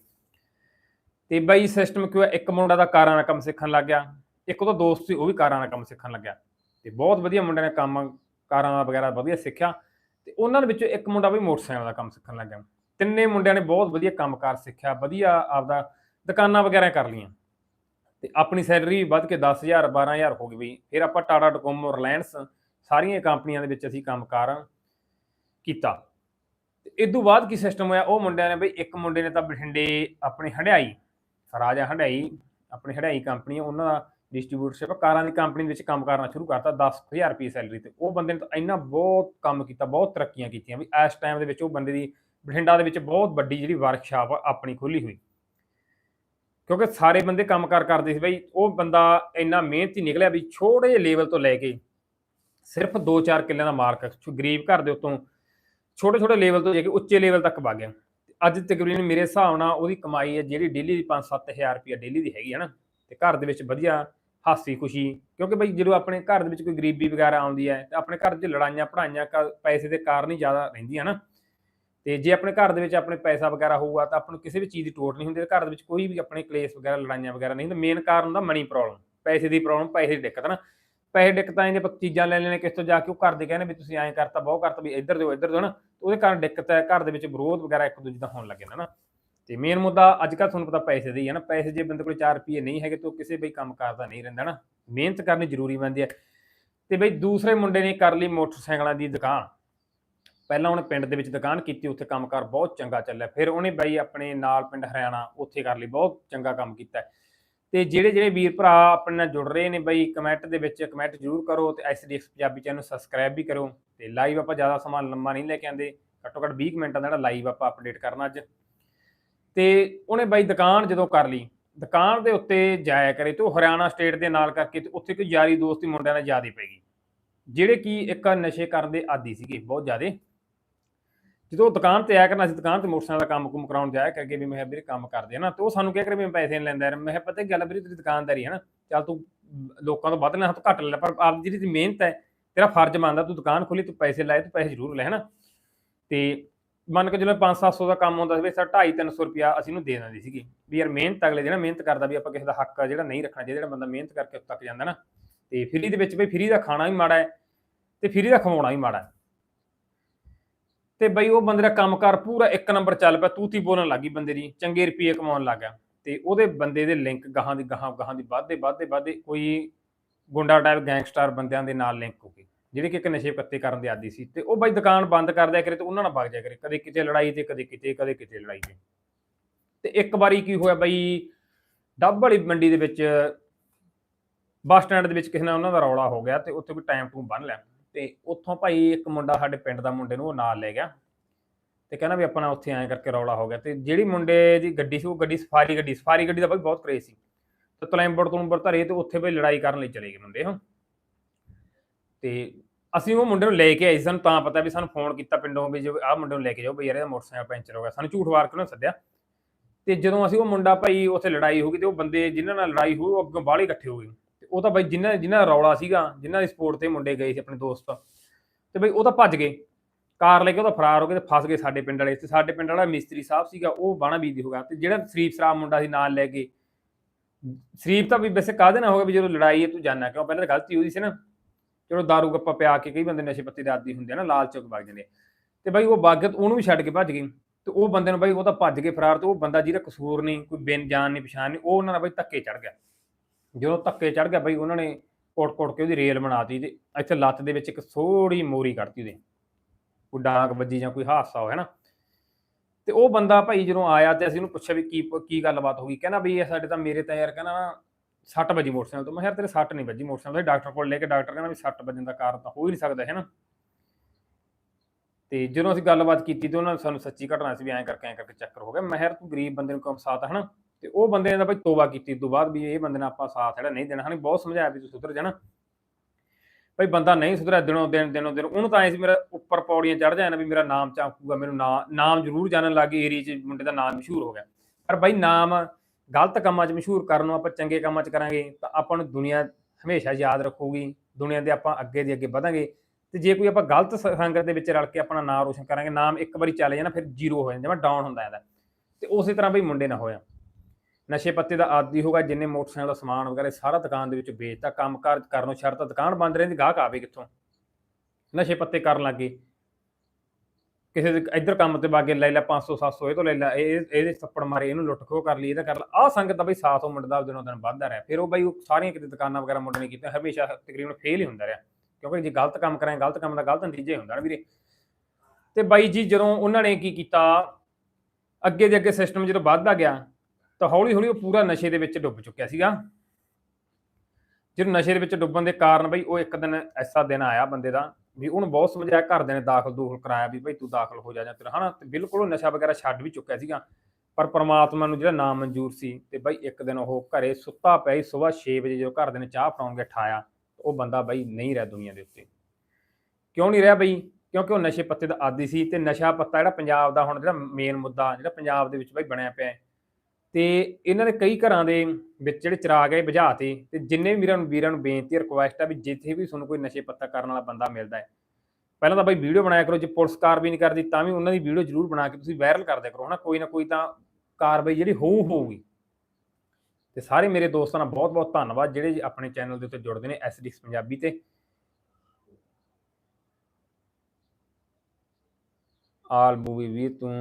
ਤੇ ਬਈ ਸਿਸਟਮ ਕਿਉਂ ਇੱਕ ਮੁੰਡਾ ਦਾ ਕਾਰਾਂ ਦਾ ਕੰਮ ਸਿੱਖਣ ਲੱਗ ਗਿਆ, ਇੱਕ ਉਹਦਾ ਦੋਸਤ ਸੀ, ਉਹ ਵੀ ਕਾਰਾਂ ਦਾ ਕੰਮ ਸਿੱਖਣ ਲੱਗਿਆ। ਤੇ ਬਹੁਤ ਵਧੀਆ ਮੁੰਡਿਆਂ ਨੇ ਕੰਮ, ਕਾਰਾਂ ਦਾ ਵਗੈਰਾ ਵਧੀਆ ਸਿੱਖਿਆ। ਤੇ ਉਹਨਾਂ ਦੇ ਵਿੱਚੋਂ ਇੱਕ ਮੁੰਡਾ ਵੀ ਮੋਟਰਸਾਈਕਲ ਦਾ ਕੰਮ ਸਿੱਖਣ ਲੱਗ ਗਿਆ ਤਿੰਨੇ ਮੁੰਡਿਆਂ ਨੇ ਬਹੁਤ ਵਧੀਆ ਕੰਮਕਾਰ ਸਿੱਖਿਆ, ਵਧੀਆ ਆਪਦਾ ਦੁਕਾਨਾਂ ਵਗੈਰਾ ਕਰ ਲਈਆਂ। ਤੇ ਆਪਣੀ ਸੈਲਰੀ ਵੱਧ ਕੇ 10000 12000 ਹੋ ਗਈ ਬਈ। ਫਿਰ ਆਪਾਂ ਟਾਟਾ ਡੋਕੋਮੋ, ਰਿਲਾਇੰਸ ਸਾਰੀਆਂ ਕੰਪਨੀਆਂ ਦੇ ਵਿੱਚ ਅਸੀਂ ਕੰਮਕਾਰ ਕੀਤਾ। ਤੇ ਇਦੋਂ ਬਾਅਦ ਕੀ ਸਿਸਟਮ ਹੋਇਆ? ਉਹ ਮੁੰਡਿਆਂ ਨੇ ਬਈ, ਇੱਕ ਮੁੰਡੇ ਨੇ ਤਾਂ ਬਠਿੰਡੇ ਆਪਣੇ ਹੰਡਾਈ ਰਾਜਾ ਹੰਡਾਈ ਆਪਣੇ ਹੰਡਾਈ ਕੰਪਨੀ ਉਹਨਾਂ ਦਾ ਡਿਸਟ੍ਰੀਬਿਊਟਰਸ਼ਿਪ ਕਾਰਾਂ ਦੀ ਕੰਪਨੀ ਵਿੱਚ ਕੰਮ ਕਰਨਾ ਸ਼ੁਰੂ ਕਰਤਾ 10000 ਰੁਪਏ ਸੈਲਰੀ ਤੇ। ਉਹ ਬੰਦੇ ਨੇ ਤਾਂ ਇੰਨਾ ਬਹੁਤ ਕੰਮ ਕੀਤਾ, ਬਹੁਤ ਤਰੱਕੀਆਂ ਕੀਤੀਆਂ ਵੀ, ਇਸ ਟਾਈਮ ਦੇ ਵਿੱਚ ਉਹ ਬੰਦੇ ਦੀ ਬਠਿੰਡਾ ਦੇ ਵਿੱਚ ਬਹੁਤ ਵੱਡੀ ਜਿਹੜੀ ਵਰਕਸ਼ਾਪ ਆ ਆਪਣੀ ਖੋਲੀ ਹੋਈ। ਕਿਉਂਕਿ ਸਾਰੇ ਬੰਦੇ ਕੰਮਕਾਰ ਕਰਦੇ ਸੀ ਬਈ, ਉਹ ਬੰਦਾ ਇੰਨਾ ਮਿਹਨਤੀ ਨਿਕਲਿਆ ਵੀ ਛੋਟੇ ਜਿਹੇ ਲੈਵਲ ਤੋਂ ਲੈ ਕੇ ਸਿਰਫ 2-4 ਕਿੱਲਿਆਂ ਦਾ ਮਾਲਕ ਗਰੀਬ ਘਰ ਦੇ ਉੱਤੋਂ ਛੋਟੇ ਛੋਟੇ ਲੈਵਲ ਤੋਂ ਜਾ ਕੇ ਉੱਚੇ ਲੈਵਲ ਤੱਕ ਵਗ ਗਿਆ। ਅੱਜ ਤਕਰੀਬਨ ਮੇਰੇ ਹਿਸਾਬ ਨਾਲ ਉਹਦੀ ਕਮਾਈ ਹੈ ਜਿਹੜੀ ਡੇਲੀ ਦੀ 5-7000 ਰੁਪਏ ਡੇਲੀ ਦੀ ਹੈਗੀ ਹੈ ਨਾ, ਤੇ ਘਰ ਦੇ ਵਿੱਚ ਵਧੀਆ ਹਾਸੀ ਖੁਸ਼ੀ ਕਿਉਂਕਿ ਬਈ ਜਦੋਂ ਆਪਣੇ ਘਰ ਦੇ ਵਿੱਚ ਕੋਈ ਗਰੀਬੀ ਵਗੈਰਾ ਆਉਂਦੀ ਹੈ, ਤੇ ਆਪਣੇ ਘਰ 'ਚ ਲੜਾਈਆਂ ਪੜਾਈਆਂ ਪੈਸੇ ਦੇ ਕਾਰਨ ਹੀ ਜ਼ਿਆਦਾ ਰਹਿੰਦੀਆਂ ਨਾ। ਤੇ ਜੇ ਆਪਣੇ ਘਰ ਦੇ ਵਿੱਚ ਆਪਣੇ ਪੈਸਾ ਵਗੈਰਾ ਹੋਊਗਾ ਤਾਂ ਆਪਾਂ ਨੂੰ ਕਿਸੇ ਵੀ ਚੀਜ਼ ਦੀ ਟੋਟ ਨਹੀਂ ਹੁੰਦੀ ਘਰ ਦੇ ਵਿੱਚ ਕੋਈ ਵੀ ਆਪਣੇ ਕਲੇਸ਼ ਵਗੈਰਾ, ਲੜਾਈਆਂ ਵਗੈਰਾ ਨਹੀਂ ਹੁੰਦਾ ਮੇਨ ਕਾਰਨ ਹੁੰਦਾ ਮਨੀ ਪ੍ਰੋਬਲਮ ਪੈਸੇ ਦੀ ਪ੍ਰੋਬਲਮ ਪੈਸੇ ਦੀ ਦਿੱਕਤ ਨਾ? ਪੈਸੇ ਦਿੱਕਤਾਂ ਇਹਦੇ ਆਪਾਂ ਚੀਜ਼ਾਂ ਲੈ ਲੈਣੇ ਕਿਸ ਤੋਂ ਜਾ ਕੇ ਉਹ ਘਰ ਦੇ ਕਹਿੰਦੇ ਵੀ ਤੁਸੀਂ ਐਂ ਕਰਤਾ ਬਹੁਤ ਕਰਤਾ, ਵੀ ਇੱਧਰ ਦਿਓ ਇੱਧਰ ਦਿਓ ਨਾ? ਉਹਦੇ ਕਾਰਨ ਦਿੱਕਤ ਹੈ, ਘਰ ਦੇ ਵਿੱਚ ਵਿਰੋਧ ਵਗੈਰਾ ਇੱਕ ਦੂਜੇ ਦਾ ਹੋਣ ਲੱਗ ਜਾਂਦਾ ਨਾ। ਤੇ ਮੇਨ ਮੁੱਦਾ ਅੱਜ ਕੱਲ੍ਹ ਤੁਹਾਨੂੰ ਪਤਾ ਪੈਸੇ ਦਾ ਹੀ ਹੈ ਨਾ। ਪੈਸੇ ਜੇ ਬੰਦੇ ਕੋਲ 4 ਰੁਪਏ ਨਹੀਂ ਹੈਗੇ ਤਾਂ ਉਹ ਕਿਸੇ ਬਈ ਕੰਮ ਕਰਦਾ ਨਹੀਂ ਰਹਿੰਦਾ ਨਾ। ਮਿਹਨਤ ਕਰਨੀ ਜ਼ਰੂਰੀ ਬਣਦੀ ਹੈ। ਤੇ ਬਈ ਦੂਸਰੇ ਮੁੰਡੇ ਨੇ ਕਰ ਲਈ ਮੋਟਰਸਾਈਕਲਾਂ ਦੀ ਦੁਕਾਨ। ਪਹਿਲਾਂ ਉਹਨੇ ਪਿੰਡ ਦੇ ਵਿੱਚ ਦੁਕਾਨ ਕੀਤੀ, ਉੱਥੇ ਕੰਮਕਾਰ ਬਹੁਤ ਚੰਗਾ ਚੱਲਿਆ। ਫਿਰ ਉਹਨੇ ਬਾਈ ਆਪਣੇ ਨਾਲ ਪਿੰਡ ਹਰਿਆਣਾ, ਉੱਥੇ ਕਰ ਲਈ, ਬਹੁਤ ਚੰਗਾ ਕੰਮ ਕੀਤਾ। ਹੈ। ਤੇ ਜਿਹੜੇ ਜਿਹੜੇ ਵੀਰ ਭਰਾ ਆਪਣੇ ਨਾਲ ਜੁੜ ਰਹੇ ਨੇ ਬਾਈ, ਕਮੈਂਟ ਦੇ ਵਿੱਚ ਕਮੈਂਟ ਜ਼ਰੂਰ ਕਰੋ ਤੇ ਐਸਡੀਐਕਸ ਪੰਜਾਬੀ ਚੈਨਲ ਨੂੰ ਸਬਸਕ੍ਰਾਈਬ ਵੀ ਕਰੋ ਤੇ ਲਾਈਵ ਆਪਾਂ ਜ਼ਿਆਦਾ ਸਮਾਂ ਲੰਮਾ ਨਹੀਂ ਲੈ ਕੇ ਆਂਦੇ ਘੱਟੋ ਘੱਟ 20 ਕੁ ਮਿੰਟਾਂ ਦਾ ਜਿਹੜਾ ਲਾਈਵ ਆਪਾਂ ਅਪਡੇਟ ਕਰਨਾ ਅੱਜ। ਤੇ ਉਹਨੇ ਬਾਈ ਦੁਕਾਨ ਜਦੋਂ ਕਰ ਲਈ, ਦੁਕਾਨ ਦੇ ਉੱਤੇ ਜਾਇਆ ਕਰੇ ਤੇ ਉਹ ਹਰਿਆਣਾ ਸਟੇਟ ਦੇ ਨਾਲ ਕਰਕੇ ਤੇ ਉੱਥੇ ਕੋਈ ਯਾਰੀ ਦੋਸਤੀ ਮੁੰਡਿਆਂ ਨਾਲ ਜ਼ਿਆਦਾ ਪੈ ਗਈ। ਜਿਹੜੇ ਕਿ ਇੱਕ ਨਸ਼ੇ ਕਰਨ ਦੇ ਆਦੀ ਸੀਗੇ, ਬਹੁਤ ਜ਼ਿਆਦਾ ਜਦੋਂ ਦੁਕਾਨ ਤੇ ਆਇਆ ਕਰਨਾ ਸੀ, ਦੁਕਾਨ ਤੇ ਮੋਟਰਸਾਈਕਲ ਦਾ ਕੰਮ ਕੁਮ ਕਰਾਉਣ ਜਾਇਆ ਕਰਕੇ ਵੀ ਮੈਂ ਕਿਹਾ, ਵੀਰੇ ਕੰਮ ਕਰਦੇ ਆ ਨਾ, ਤੇ ਉਹ ਸਾਨੂੰ ਕਿਹਾ ਕਰੇ ਵੀ ਮੈਂ ਪੈਸੇ ਨਹੀਂ ਲੈਂਦਾ ਯਾਰ। ਮੈਂ ਕਿਹਾ, ਪਤਾ ਕੀ ਗੱਲ ਆ ਵੀਰੇ, ਤੇਰੀ ਦੁਕਾਨਦਾਰੀ ਹੈ ਨਾ, ਚੱਲ ਤੂੰ ਲੋਕਾਂ ਤੋਂ ਵੱਧ ਲੈਣਾ, ਤੂੰ ਘੱਟ ਲੈ ਪਰ ਆਪ ਜਿਹੜੀ ਮਿਹਨਤ ਹੈ, ਤੇਰਾ ਫਰਜ਼ ਬਣਦਾ, ਤੂੰ ਦੁਕਾਨ ਖੋਲੀ ਤੂੰ ਪੈਸੇ ਲਾਏ, ਤੂੰ ਪੈਸੇ ਜ਼ਰੂਰ ਲੈ, ਹਨਾ? ਤੇ ਮੰਨ ਕੇ ਜਦੋਂ 5-700 ਦਾ ਕੰਮ ਹੁੰਦਾ ਸੀ ਸਰ 250-300 ਰੁਪਿਆ ਅਸੀਂ ਨੂੰ ਦੇ ਦਿੰਦੇ ਸੀਗੇ। ਵੀ ਯਾਰ ਮਿਹਨਤ ਅਗਲੇ ਜਿਹੜਾ ਮਿਹਨਤ ਕਰਦਾ ਵੀ ਆਪਾਂ ਕਿਸੇ ਦਾ ਹੱਕ ਜਿਹੜਾ ਨਹੀਂ ਰੱਖਣਾ ਚਾਹੀਦਾ, ਜਿਹੜਾ ਬੰਦਾ ਮਿਹਨਤ ਕਰਕੇ ਤੱਕ ਜਾਂਦਾ ਨਾ। ਤੇ ਫਰੀ ਦੇ ਵਿੱਚ ਬਈ ਫਰੀ ਦਾ ਖਾਣਾ ਵੀ ਮਾੜਾ ਹੈ, ਤੇ ਫ੍ਰੀ ਦਾ ਖਵਾਉਣਾ ਵੀ ਮਾੜਾ ਹੈ। ਤੇ ਬਈ ਉਹ ਬੰਦੇ ਦਾ ਕੰਮਕਾਰ ਪੂਰਾ ਇੱਕ ਨੰਬਰ ਚੱਲ ਪਿਆ ਤੂਤੀ ਬੋਲਣ ਲੱਗੀ ਬੰਦੇ ਦੀ, ਚੰਗੇ ਰੁਪਏ ਕਮਾਉਣ ਲੱਗ ਗਿਆ। ਤੇ ਉਹਦੇ ਬੰਦੇ ਦੇ ਲਿੰਕ ਗਾਹਾਂ ਦੀ, ਗਾਹਾਂ ਗਾਹਾਂ ਦੀ ਵੱਧਦੇ ਵੱਧਦੇ ਵੱਧਦੇ ਕੋਈ ਗੁੰਡਾ ਟਾਈਪ ਗੈਂਗਸਟਰ ਬੰਦਿਆਂ ਦੇ ਨਾਲ ਲਿੰਕ ਹੋ ਗਏ ਜਿਹੜੇ ਕਿ ਇੱਕ ਨਸ਼ੇ ਪੱਤੇ ਕਰਨ ਦੇ ਆਦੀ ਸੀ। ਤੇ ਉਹ ਬਾਈ ਦੁਕਾਨ ਬੰਦ ਕਰ ਦਿਆ ਕਰੇ ਤੇ ਉਹਨਾਂ ਨਾਲ ਵਗ ਜਾ ਕਰੇ, ਕਦੇ ਕਿਤੇ ਲੜਾਈ ਤੇ, ਕਦੇ ਕਿਤੇ ਕਦੇ ਕਿਤੇ ਲੜਾਈ ਤੇ। ਤੇ ਇੱਕ ਵਾਰੀ ਕੀ ਹੋਇਆ ਬਾਈ, ਡੱਬ ਵਾਲੀ ਮੰਡੀ ਦੇ ਵਿੱਚ, ਬੱਸ ਸਟੈਂਡ ਦੇ ਵਿੱਚ ਕਿਸੇ ਨਾਲ ਉਹਨਾਂ ਦਾ ਰੌਲਾ ਹੋ ਗਿਆ ਤੇ ਉੱਥੇ ਵੀ ਟਾਈਮ ਟੂ ਬੰਨ ਲਿਆ। ਤੇ ਉੱਥੋਂ ਭਾਈ ਇੱਕ ਮੁੰਡਾ ਸਾਡੇ ਪਿੰਡ ਦਾ ਮੁੰਡੇ ਨੂੰ ਉਹ ਨਾਲ ਲੈ ਗਿਆ ਤੇ ਕਹਿੰਦਾ ਵੀ ਆਪਣਾ ਉੱਥੇ ਐਂ ਕਰਕੇ ਰੌਲਾ ਹੋ ਗਿਆ ਤੇ ਜਿਹੜੀ ਮੁੰਡੇ ਦੀ ਗੱਡੀ ਸੀ ਉਹ ਗੱਡੀ ਸਫਾਰੀ ਗੱਡੀ ਸਫਾਰੀ ਗੱਡੀ ਦਾ ਭਾਈ ਬਹੁਤ ਕਰੇਜ਼ ਸੀ। ਤੇ ਤਲੈਂਬੜ ਤੋਂ ਨੰਬਰ ਧਰੇ ਤੇ ਉੱਥੇ ਭਾਈ ਲੜਾਈ ਕਰਨ ਲਈ ਚਲੇ ਗਏ ਮੁੰਡੇ ਉਹ। ਤੇ ਅਸੀਂ ਉਹ ਮੁੰਡੇ ਨੂੰ ਲੈ ਕੇ ਆਏ ਸੀ, ਸਾਨੂੰ ਤਾਂ ਪਤਾ ਵੀ ਸਾਨੂੰ ਫੋਨ ਕੀਤਾ ਪਿੰਡੋਂ ਵੀ ਜੋ ਆਹ ਮੁੰਡੇ ਨੂੰ ਲੈ ਕੇ ਜਾਓ ਬਈ ਯਾਰ ਇਹਦਾ ਮੋਟਰਸਾਈਕਲ ਪੈਂਚਰ ਹੋ ਗਿਆ। ਸਾਨੂੰ ਝੂਠ ਵਾਰ ਕੇ ਉਹਨਾਂ ਸੱਦਿਆ। ਤੇ ਜਦੋਂ ਅਸੀਂ ਉਹ ਮੁੰਡਾ ਭਾਈ ਉੱਥੇ ਲੜਾਈ ਹੋ ਗਈ ਤੇ ਉਹ ਬੰਦੇ ਜਿਨ੍ਹਾਂ ਨਾਲ ਲੜਾਈ ਹੋਈ ਉਹ ਅੱਗੋਂ ਬਾਹਲੇ ਇਕੱਠੇ ਹੋ ਗਏ। ਉਹ ਤਾਂ ਬਾਈ ਜਿਨ੍ਹਾਂ ਜਿਨ੍ਹਾਂ ਦਾ ਰੌਲਾ ਸੀਗਾ ਜਿਨ੍ਹਾਂ ਦੀ ਸਪੋਰਟ ਤੇ ਮੁੰਡੇ ਗਏ ਸੀ ਆਪਣੇ ਦੋਸਤ। ਤੇ ਬਈ ਉਹ ਤਾਂ ਭੱਜ ਗਏ। ਕਾਰ ਲੈ ਕੇ ਉਹ ਤਾਂ ਫਰਾਰ ਹੋ ਗਏ ਤੇ ਫਸ ਗਏ ਸਾਡੇ ਪਿੰਡ ਵਾਲੇ। ਤੇ ਸਾਡੇ ਪਿੰਡ ਵਾਲਾ ਮਿਸਤਰੀ ਸਾਹਿਬ ਸੀਗਾ, ਉਹ ਬਾਣਾ ਬੀਜੀ ਹੋ ਗਿਆ। ਤੇ ਜਿਹੜਾ ਸ਼ਰੀਫ ਸਰਾਬ ਮੁੰਡਾ ਸੀ ਨਾਲ ਲੈ ਕੇ, ਸ਼ਰੀਫ ਤਾਂ ਵੀ ਵੈਸੇ ਕਾਹਦੇ ਨਾ ਹੋ ਗਿਆ ਵੀ ਜਦੋਂ ਲੜਾਈ ਹੈ ਤੂੰ ਜਾਨਣਾ ਕਿਉਂ? ਪਹਿਲਾਂ ਤਾਂ ਗਲਤੀ ਉਹਦੀ ਸੀ ਨਾ। ਚਲੋ ਦਾਰੂ ਗੱਪਾ ਪਿਆ ਕੇ ਕਈ ਬੰਦੇ ਨਸ਼ੇ ਪੱਤੇ ਦੇ ਆਦੀ ਹੁੰਦੇ ਆ ਨਾ, ਲਾਲ ਚੌਕ ਵਗ ਜਾਂਦੇ ਆ। ਤੇ ਬਾਈ ਉਹ ਬਾਗਤ ਉਹਨੂੰ ਵੀ ਛੱਡ ਕੇ ਭੱਜ ਗਈ ਤੇ ਉਹ ਬੰਦੇ ਨੂੰ ਬਾਈ ਉਹ ਤਾਂ ਭੱਜ ਕੇ ਫਰਾਰ ਤੇ ਉਹ ਬੰਦਾ ਜਿਹਦਾ ਕਸੂਰ ਨਹੀਂ, ਕੋਈ ਬਿਨ ਜਾਨ ਨਹੀਂ, ਪਛਾਣ ਨਹੀਂ, ਉਹ ਉਹਨਾਂ ਨਾਲ ਬਾਈ ਧੱਕੇ ਚੜ ਗਿਆ। ਜਦੋਂ ਧੱਕੇ ਚੜ ਗਿਆ ਬਈ ਉਹਨਾਂ ਨੇ ਕੋਟ-ਕੋਟ ਕੇ ਉਹਦੀ ਰੇਲ ਬਣਾਤੀ ਤੇ ਇੱਥੇ ਲੱਤ ਦੇ ਵਿੱਚ ਇੱਕ ਥੋੜੀ ਮੋਰੀ ਕੱਢਤੀ ਉਹਦੇ। ਕੋਈ ਡਾਂਗ ਵੱਜੀ ਜਾਂ ਕੋਈ ਹਾਦਸਾ ਹੋਇਆ ਨਾ। ਤੇ ਉਹ ਬੰਦਾ ਭਾਈ ਜਦੋਂ ਆਇਆ ਤੇ ਅਸੀਂ ਉਹਨੂੰ ਪੁੱਛਿਆ ਵੀ ਕੀ ਕੀ ਗੱਲਬਾਤ ਹੋ ਗਈ। ਕਹਿੰਦਾ ਵੀ ਇਹ ਸਾਡੇ ਤਾਂ ਮੇਰੇ ਤਾਂ ਯਾਰ ਕਹਿੰਦਾ ਨਾ ਸੱਟ ਵੱਜੀ ਮੋਟਰਸਾਈਕਲ ਤੋਂ। ਮੈਂ ਯਾਰ ਤੇਰੇ ਸੱਟ ਨਹੀਂ ਵੱਜੀ ਮੋਟਰਸਾਈਕਲ ਤੋਂ। ਡਾਕਟਰ ਕੋਲ ਲੈ ਕੇ ਡਾਕਟਰ ਕਹਿੰਦਾ ਵੀ ਸੱਟ ਵੱਜਣ ਦਾ ਕਾਰਨ ਤਾਂ ਹੋ ਹੀ ਨਹੀਂ ਸਕਦਾ, ਹੈ ਨਾ। ਤੇ ਜਦੋਂ ਅਸੀਂ ਗੱਲਬਾਤ ਕੀਤੀ ਤੇ ਉਹਨਾਂ ਨੇ ਸਾਨੂੰ ਸੱਚੀ ਘਟਨਾ ਸੀ ਵੀ ਐਂ ਕਰਕੇ ਐਂ ਕਰਕੇ ਚੱਕਰ ਹੋ ਗਿਆ। ਮਹਿਰ ਤੂੰ ਗਰੀਬ ਬੰਦੇ ਨੂੰ ਕੰਮ ਸਾਥ ਹਨਾ ਤੇ ਉਹ ਬੰਦੇ ਨੇ ਤਾਂ ਭਾਈ ਤੋਬਾ ਕੀਤੀ ਤੋਂ ਬਾਅਦ ਵੀ ਇਹ ਬੰਦੇ ਨਾਲ ਆਪਾਂ ਸਾਥ ਜਿਹੜਾ ਨਹੀਂ ਦੇਣਾ ਹਣੀ ਬਹੁਤ ਸਮਝਾਇਆ ਵੀ ਤੂੰ ਸੁਧਰ ਜਾਣਾ ਭਾਈ ਬੰਦਾ ਨਹੀਂ ਸੁਧਰਿਆ ਦਿਨੋਂ ਦਿਨ ਦਿਨੋਂ ਦਿਨ, ਉਹਨੂੰ ਤਾਂ ਐ ਸੀ ਮੇਰਾ ਉੱਪਰ ਪੌੜੀਆਂ ਚੜ ਜਾਣਾ ਵੀ ਮੇਰਾ ਨਾਮ ਚਾਕੂਗਾ, ਮੈਨੂੰ ਨਾ- ਨਾਮ ਜ਼ਰੂਰ ਜਾਣਨ ਲੱਗੇ ਏਰੀਆ 'ਚ ਮੁੰਡੇ ਦਾ ਨਾਮ ਮਸ਼ਹੂਰ ਹੋ ਗਿਆ। ਪਰ ਭਾਈ ਨਾਮ ਗਲਤ ਕੰਮਾਂ 'ਚ ਮਸ਼ਹੂਰ ਕਰਨ ਨੂੰ ਆਪਾਂ ਚੰਗੇ ਕੰਮਾਂ 'ਚ ਕਰਾਂਗੇ, ਤਾਂ ਆਪਾਂ ਨੂੰ ਦੁਨੀਆ ਹਮੇਸ਼ਾ ਯਾਦ ਰੱਖੂਗੀ, ਦੁਨੀਆ ਦੇ ਆਪਾਂ ਅੱਗੇ ਦੀ ਅੱਗੇ ਵਧਾਂਗੇ। ਤੇ ਜੇ ਕੋਈ ਆਪਾਂ ਗਲਤ ਸੰਗਤ ਦੇ ਵਿੱਚ ਰਲ ਕੇ ਆਪਣਾ ਨਾਮ ਰੋਸ਼ਨ ਕਰਾਂਗੇ, ਨਾਮ ਇੱਕ ਵਾਰੀ ਚੱਲ ਜਾਣਾ, ਫਿਰ ਜ਼ੀਰੋ ਹੋ ਜਾਂਦਾ ਜਿਵੇਂ ਡਾਊਨ ਹੁੰਦਾ ਜਾਂਦਾ ਤੇ ਉਸੇ ਤਰ੍ਹਾਂ ਬਈ ਮੁੰਡੇ ਨਾ ਹੋਇਆ। ਨਸ਼ੇ ਪੱਤੇ ਦਾ ਆਦੀ ਹੋਗਾ ਜਿੰਨੇ ਮੋਟਰਸਾਈਕਲ ਦਾ ਸਮਾਨ ਵਗੈਰਾ ਸਾਰਾ ਦੁਕਾਨ ਦੇ ਵਿੱਚ ਵੇਚਤਾ ਕੰਮਕਾਰ ਕਰਨੋਂ ਛੱਡਤਾ, ਦੁਕਾਨ ਬੰਦ ਰਹਿੰਦੀ, ਗਾਹਕ ਆਵੇ ਕਿੱਥੋਂ? ਨਸ਼ੇ ਪੱਤੇ ਕਰਨ ਲੱਗੇ। ਕਿਸੇ ਦੇ ਇੱਧਰ ਕੰਮ ਤੇ ਬਾਗੇ ਲੈ ਲੈ 500 700 ਇਹ ਤੋਂ ਲੈ ਲੈ ਇਹ, ਇਹਦੇ ਥੱਪੜ ਮਾਰੇ, ਇਹਨੂੰ ਲੁੱਟ ਖੋਹ ਕਰ ਲਈ, ਇਹਦਾ ਕਰ ਲਾ ਆਹ ਸੰਗਤ ਦਾ ਬਈ ਸਾਥੋਂ ਮੁੰਡੇ ਦਾ ਦਿਨੋਂ ਦਿਨ ਵੱਧਦਾ ਰਿਹਾ। ਫਿਰ ਉਹ ਬਈ ਉਹ ਸਾਰੀਆਂ ਕਿਤੇ ਦੁਕਾਨਾਂ ਵਗੈਰਾ ਮੁੰਡੇ ਨੇ ਕੀਤੀਆਂ, ਹਮੇਸ਼ਾ ਤਕਰੀਬਨ ਫੇਲ ਹੀ ਹੁੰਦਾ ਰਿਹਾ। ਕਿਉਂਕਿ ਜੇ ਗਲਤ ਕੰਮ ਕਰਾਂ ਗਲਤ ਕੰਮ ਦਾ ਗਲਤ ਨਤੀਜੇ ਹੀ ਹੁੰਦਾ ਨਾ ਵੀਰੇ। ਤੇ ਬਾਈ ਜੀ ਜਦੋਂ ਉਹਨਾਂ ਨੇ ਕੀ ਕੀਤਾ, ਅੱਗੇ ਦੇ ਅੱਗੇ ਸਿਸਟਮ ਜਦੋਂ ਵੱਧਦਾ ਗਿਆ ਤਾਂ ਹੌਲੀ ਹੌਲੀ ਉਹ ਪੂਰਾ ਨਸ਼ੇ ਦੇ ਵਿੱਚ ਡੁੱਬ ਚੁੱਕਿਆ ਸੀਗਾ। ਜਦੋਂ ਨਸ਼ੇ ਦੇ ਵਿੱਚ ਡੁੱਬਣ ਦੇ ਕਾਰਨ ਬਈ ਉਹ ਇੱਕ ਦਿਨ ਐਸਾ ਦਿਨ ਆਇਆ ਬੰਦੇ ਦਾ ਵੀ ਉਹਨੂੰ ਬਹੁਤ ਸਮਝਾਇਆ ਘਰਦਿਆਂ ਨੇ ਦਾਖਲ ਦੂਖਲ ਕਰਾਇਆ ਵੀ ਭਾਈ ਤੂੰ ਦਾਖਲ ਹੋ ਜਾ ਜਾਂ ਤੇਰਾ ਹਨਾ, ਤੇ ਬਿਲਕੁਲ ਉਹ ਨਸ਼ਾ ਵਗੈਰਾ ਛੱਡ ਵੀ ਚੁੱਕਿਆ ਸੀਗਾ। ਪਰ ਪ੍ਰਮਾਤਮਾ ਨੂੰ ਜਿਹੜਾ ਨਾਮ ਮਨਜ਼ੂਰ ਸੀ ਤੇ ਬਾਈ ਇੱਕ ਦਿਨ ਉਹ ਘਰੇ ਸੁੱਤਾ ਪਿਆ ਹੀ ਸਵੇਰ 6 ਵਜੇ ਜਦੋਂ ਘਰਦਿਆਂ ਨੇ ਚਾਹ ਫੜਾਉਣਗੇ ਠਾਇਆ, ਉਹ ਬੰਦਾ ਬਾਈ ਨਹੀਂ ਰਿਹਾ ਦੁਨੀਆ ਦੇ ਉੱਤੇ। ਕਿਉਂ ਨਹੀਂ ਰਿਹਾ ਬਈ? ਕਿਉਂਕਿ ਉਹ ਨਸ਼ੇ ਪੱਤੇ ਦਾ ਆਦੀ ਸੀ ਤੇ ਨਸ਼ਾ ਪੱਤਾ ਜਿਹੜਾ ਪੰਜਾਬ ਦਾ ਹੁਣ ਜਿਹੜਾ ਮੇਨ ਮੁੱਦਾ, ਜਿਹੜਾ ਪੰਜਾਬ ਦੇ ਵਿੱਚ ਬਾਈ ਬਣਿਆ ਪਿਆ ਤੇ ਇਹਨਾਂ ਦੇ ਕਈ ਘਰਾਂ ਦੇ ਵਿੱਚ ਜਿਹੜੇ ਚਿਰਾਗ ਹੈ ਬੁਝਾਤੇ ਤੇ ਜਿੰਨੇ ਵੀ ਵੀਰਾਂ ਨੂੰ ਵੀਰਾਂ ਨੂੰ ਬੇਨਤੀ ਰਿਕੁਐਸਟ ਆ ਵੀ ਜਿੱਥੇ ਵੀ ਤੁਹਾਨੂੰ ਕੋਈ ਨਸ਼ੇ ਪੱਤਾ ਕਰਨ ਵਾਲਾ ਬੰਦਾ ਮਿਲਦਾ ਹੈ, ਪਹਿਲਾਂ ਤਾਂ ਬਾਈ ਵੀਡੀਓ ਬਣਾਇਆ ਕਰੋ, ਜੇ ਪੁਲਿਸ ਕਾਰਵਾਈ ਨਹੀਂ ਕਰਦੀ ਤਾਂ ਵੀ ਉਹਨਾਂ ਦੀ ਵੀਡੀਓ ਜ਼ਰੂਰ ਬਣਾ ਕੇ ਤੁਸੀਂ ਵਾਇਰਲ ਕਰ ਦਿਆ ਕਰੋ, ਹਨਾ? ਕੋਈ ਨਾ ਕੋਈ ਤਾਂ ਕਾਰਵਾਈ ਜਿਹੜੀ ਹੋਊ, ਹੋਊਗੀ। ਤੇ ਸਾਰੇ ਮੇਰੇ ਦੋਸਤਾਂ ਦਾ ਬਹੁਤ ਬਹੁਤ ਧੰਨਵਾਦ, ਜਿਹੜੇ ਆਪਣੇ ਚੈਨਲ ਦੇ ਉੱਤੇ ਜੁੜਦੇ ਨੇ ਐਸਡੀਐਕਸ ਪੰਜਾਬੀ ਤੇ। ਆਲ ਬੂਬੀ ਵੀ ਤੂੰ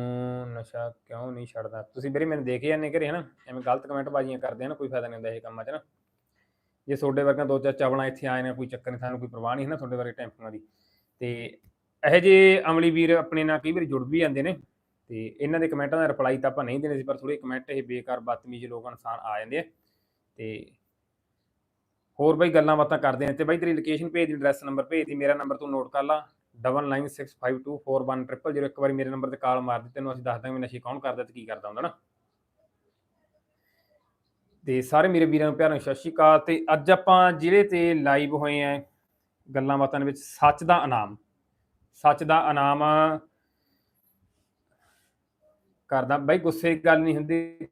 ਨਸ਼ਾ ਕਿਉਂ ਨਹੀਂ ਛੱਡਦਾ? ਤੁਸੀਂ ਵੀਰੇ ਮੈਨੂੰ ਦੇਖ ਜਾਂਦੇ ਘਰੇ, ਹਨਾ? ਐਵੇਂ ਗਲਤ ਕਮੈਂਟ ਬਾਜੀਆਂ ਕਰਦੇ ਆ ਨਾ, ਕੋਈ ਫਾਇਦਾ ਨਹੀਂ ਹੁੰਦਾ ਇਹ ਕੰਮਾਂ 'ਚ ਨਾ। ਜੇ ਤੁਹਾਡੇ ਵਰਗਾ ਦੋ ਚਾਰ ਚਾਵਲਾਂ ਇੱਥੇ ਆਏ ਨੇ, ਕੋਈ ਚੱਕਰ ਨਹੀਂ, ਸਾਨੂੰ ਕੋਈ ਪਰਵਾਹ ਨਹੀਂ ਹੈ ਨਾ ਤੁਹਾਡੇ ਵਰਗੇ ਟੈਂਪੂਆਂ ਦੀ। ਤੇ ਇਹੋ ਜਿਹੇ ਅਮਲੀ ਵੀਰ ਆਪਣੇ ਨਾਲ ਕਈ ਵਾਰੀ ਜੁੜ ਵੀ ਜਾਂਦੇ ਨੇ, ਤੇ ਇਹਨਾਂ ਦੇ ਕਮੈਂਟਾਂ ਦਾ ਰਿਪਲਾਈ ਤਾਂ ਆਪਾਂ ਨਹੀਂ ਦੇਣੇ ਸੀ, ਪਰ ਥੋੜੇ ਕਮੈਂਟ ਇਹ ਬੇਕਾਰ, ਬਦਤਮੀਜ਼ ਲੋਕ ਇਨਸਾਨ ਆ ਜਾਂਦੇ ਆ। ਤੇ ਹੋਰ ਬਈ ਗੱਲਾਂ ਬਾਤਾਂ ਕਰਦੇ ਨੇ ਤੇ ਬਈ ਤੇਰੀ ਲੋਕੇਸ਼ਨ ਭੇਜ ਦੀ ਐਡਰੈਸ ਨੰਬਰ ਭੇਜ ਦੀ, ਮੇਰਾ ਨੰਬਰ ਤੂੰ ਨੋਟ ਕਰ ਲਾ। 9965241000 ਇੱਕ ਵਾਰੀ ਮੇਰੇ ਨੰਬਰ ਤੇ ਕਾਲ ਮਾਰ ਦੇ ਤੈਨੂੰ ਅਸੀਂ ਦੱਸ ਦਾਂਗੇ ਨਸ਼ੇ ਕੌਣ ਕਰਦਾ ਤੇ ਕੀ ਕਰਦਾ ਹੁੰਦਾ ਨਾ। ਤੇ ਸਾਰੇ ਮੇਰੇ ਵੀਰਾਂ ਨੂੰ ਪਿਆਰ ਸਤਿ ਸ਼੍ਰੀ ਅਕਾਲ, ਤੇ ਅੱਜ ਆਪਾਂ ਜਿਹੜੇ ਤੇ ਲਾਈਵ ਹੋਏ ਆ ਗੱਲਾਂ ਬਾਤਾਂ ਦੇ ਵਿੱਚ, ਸੱਚ ਦਾ ਇਨਾਮ। ਸੱਚ ਦਾ ਇਨਾਮ ਕਰਦਾ। ਬਾਈ, ਗੁੱਸੇ ਦੀ ਗੱਲ ਨਹੀਂ ਹੁੰਦੀ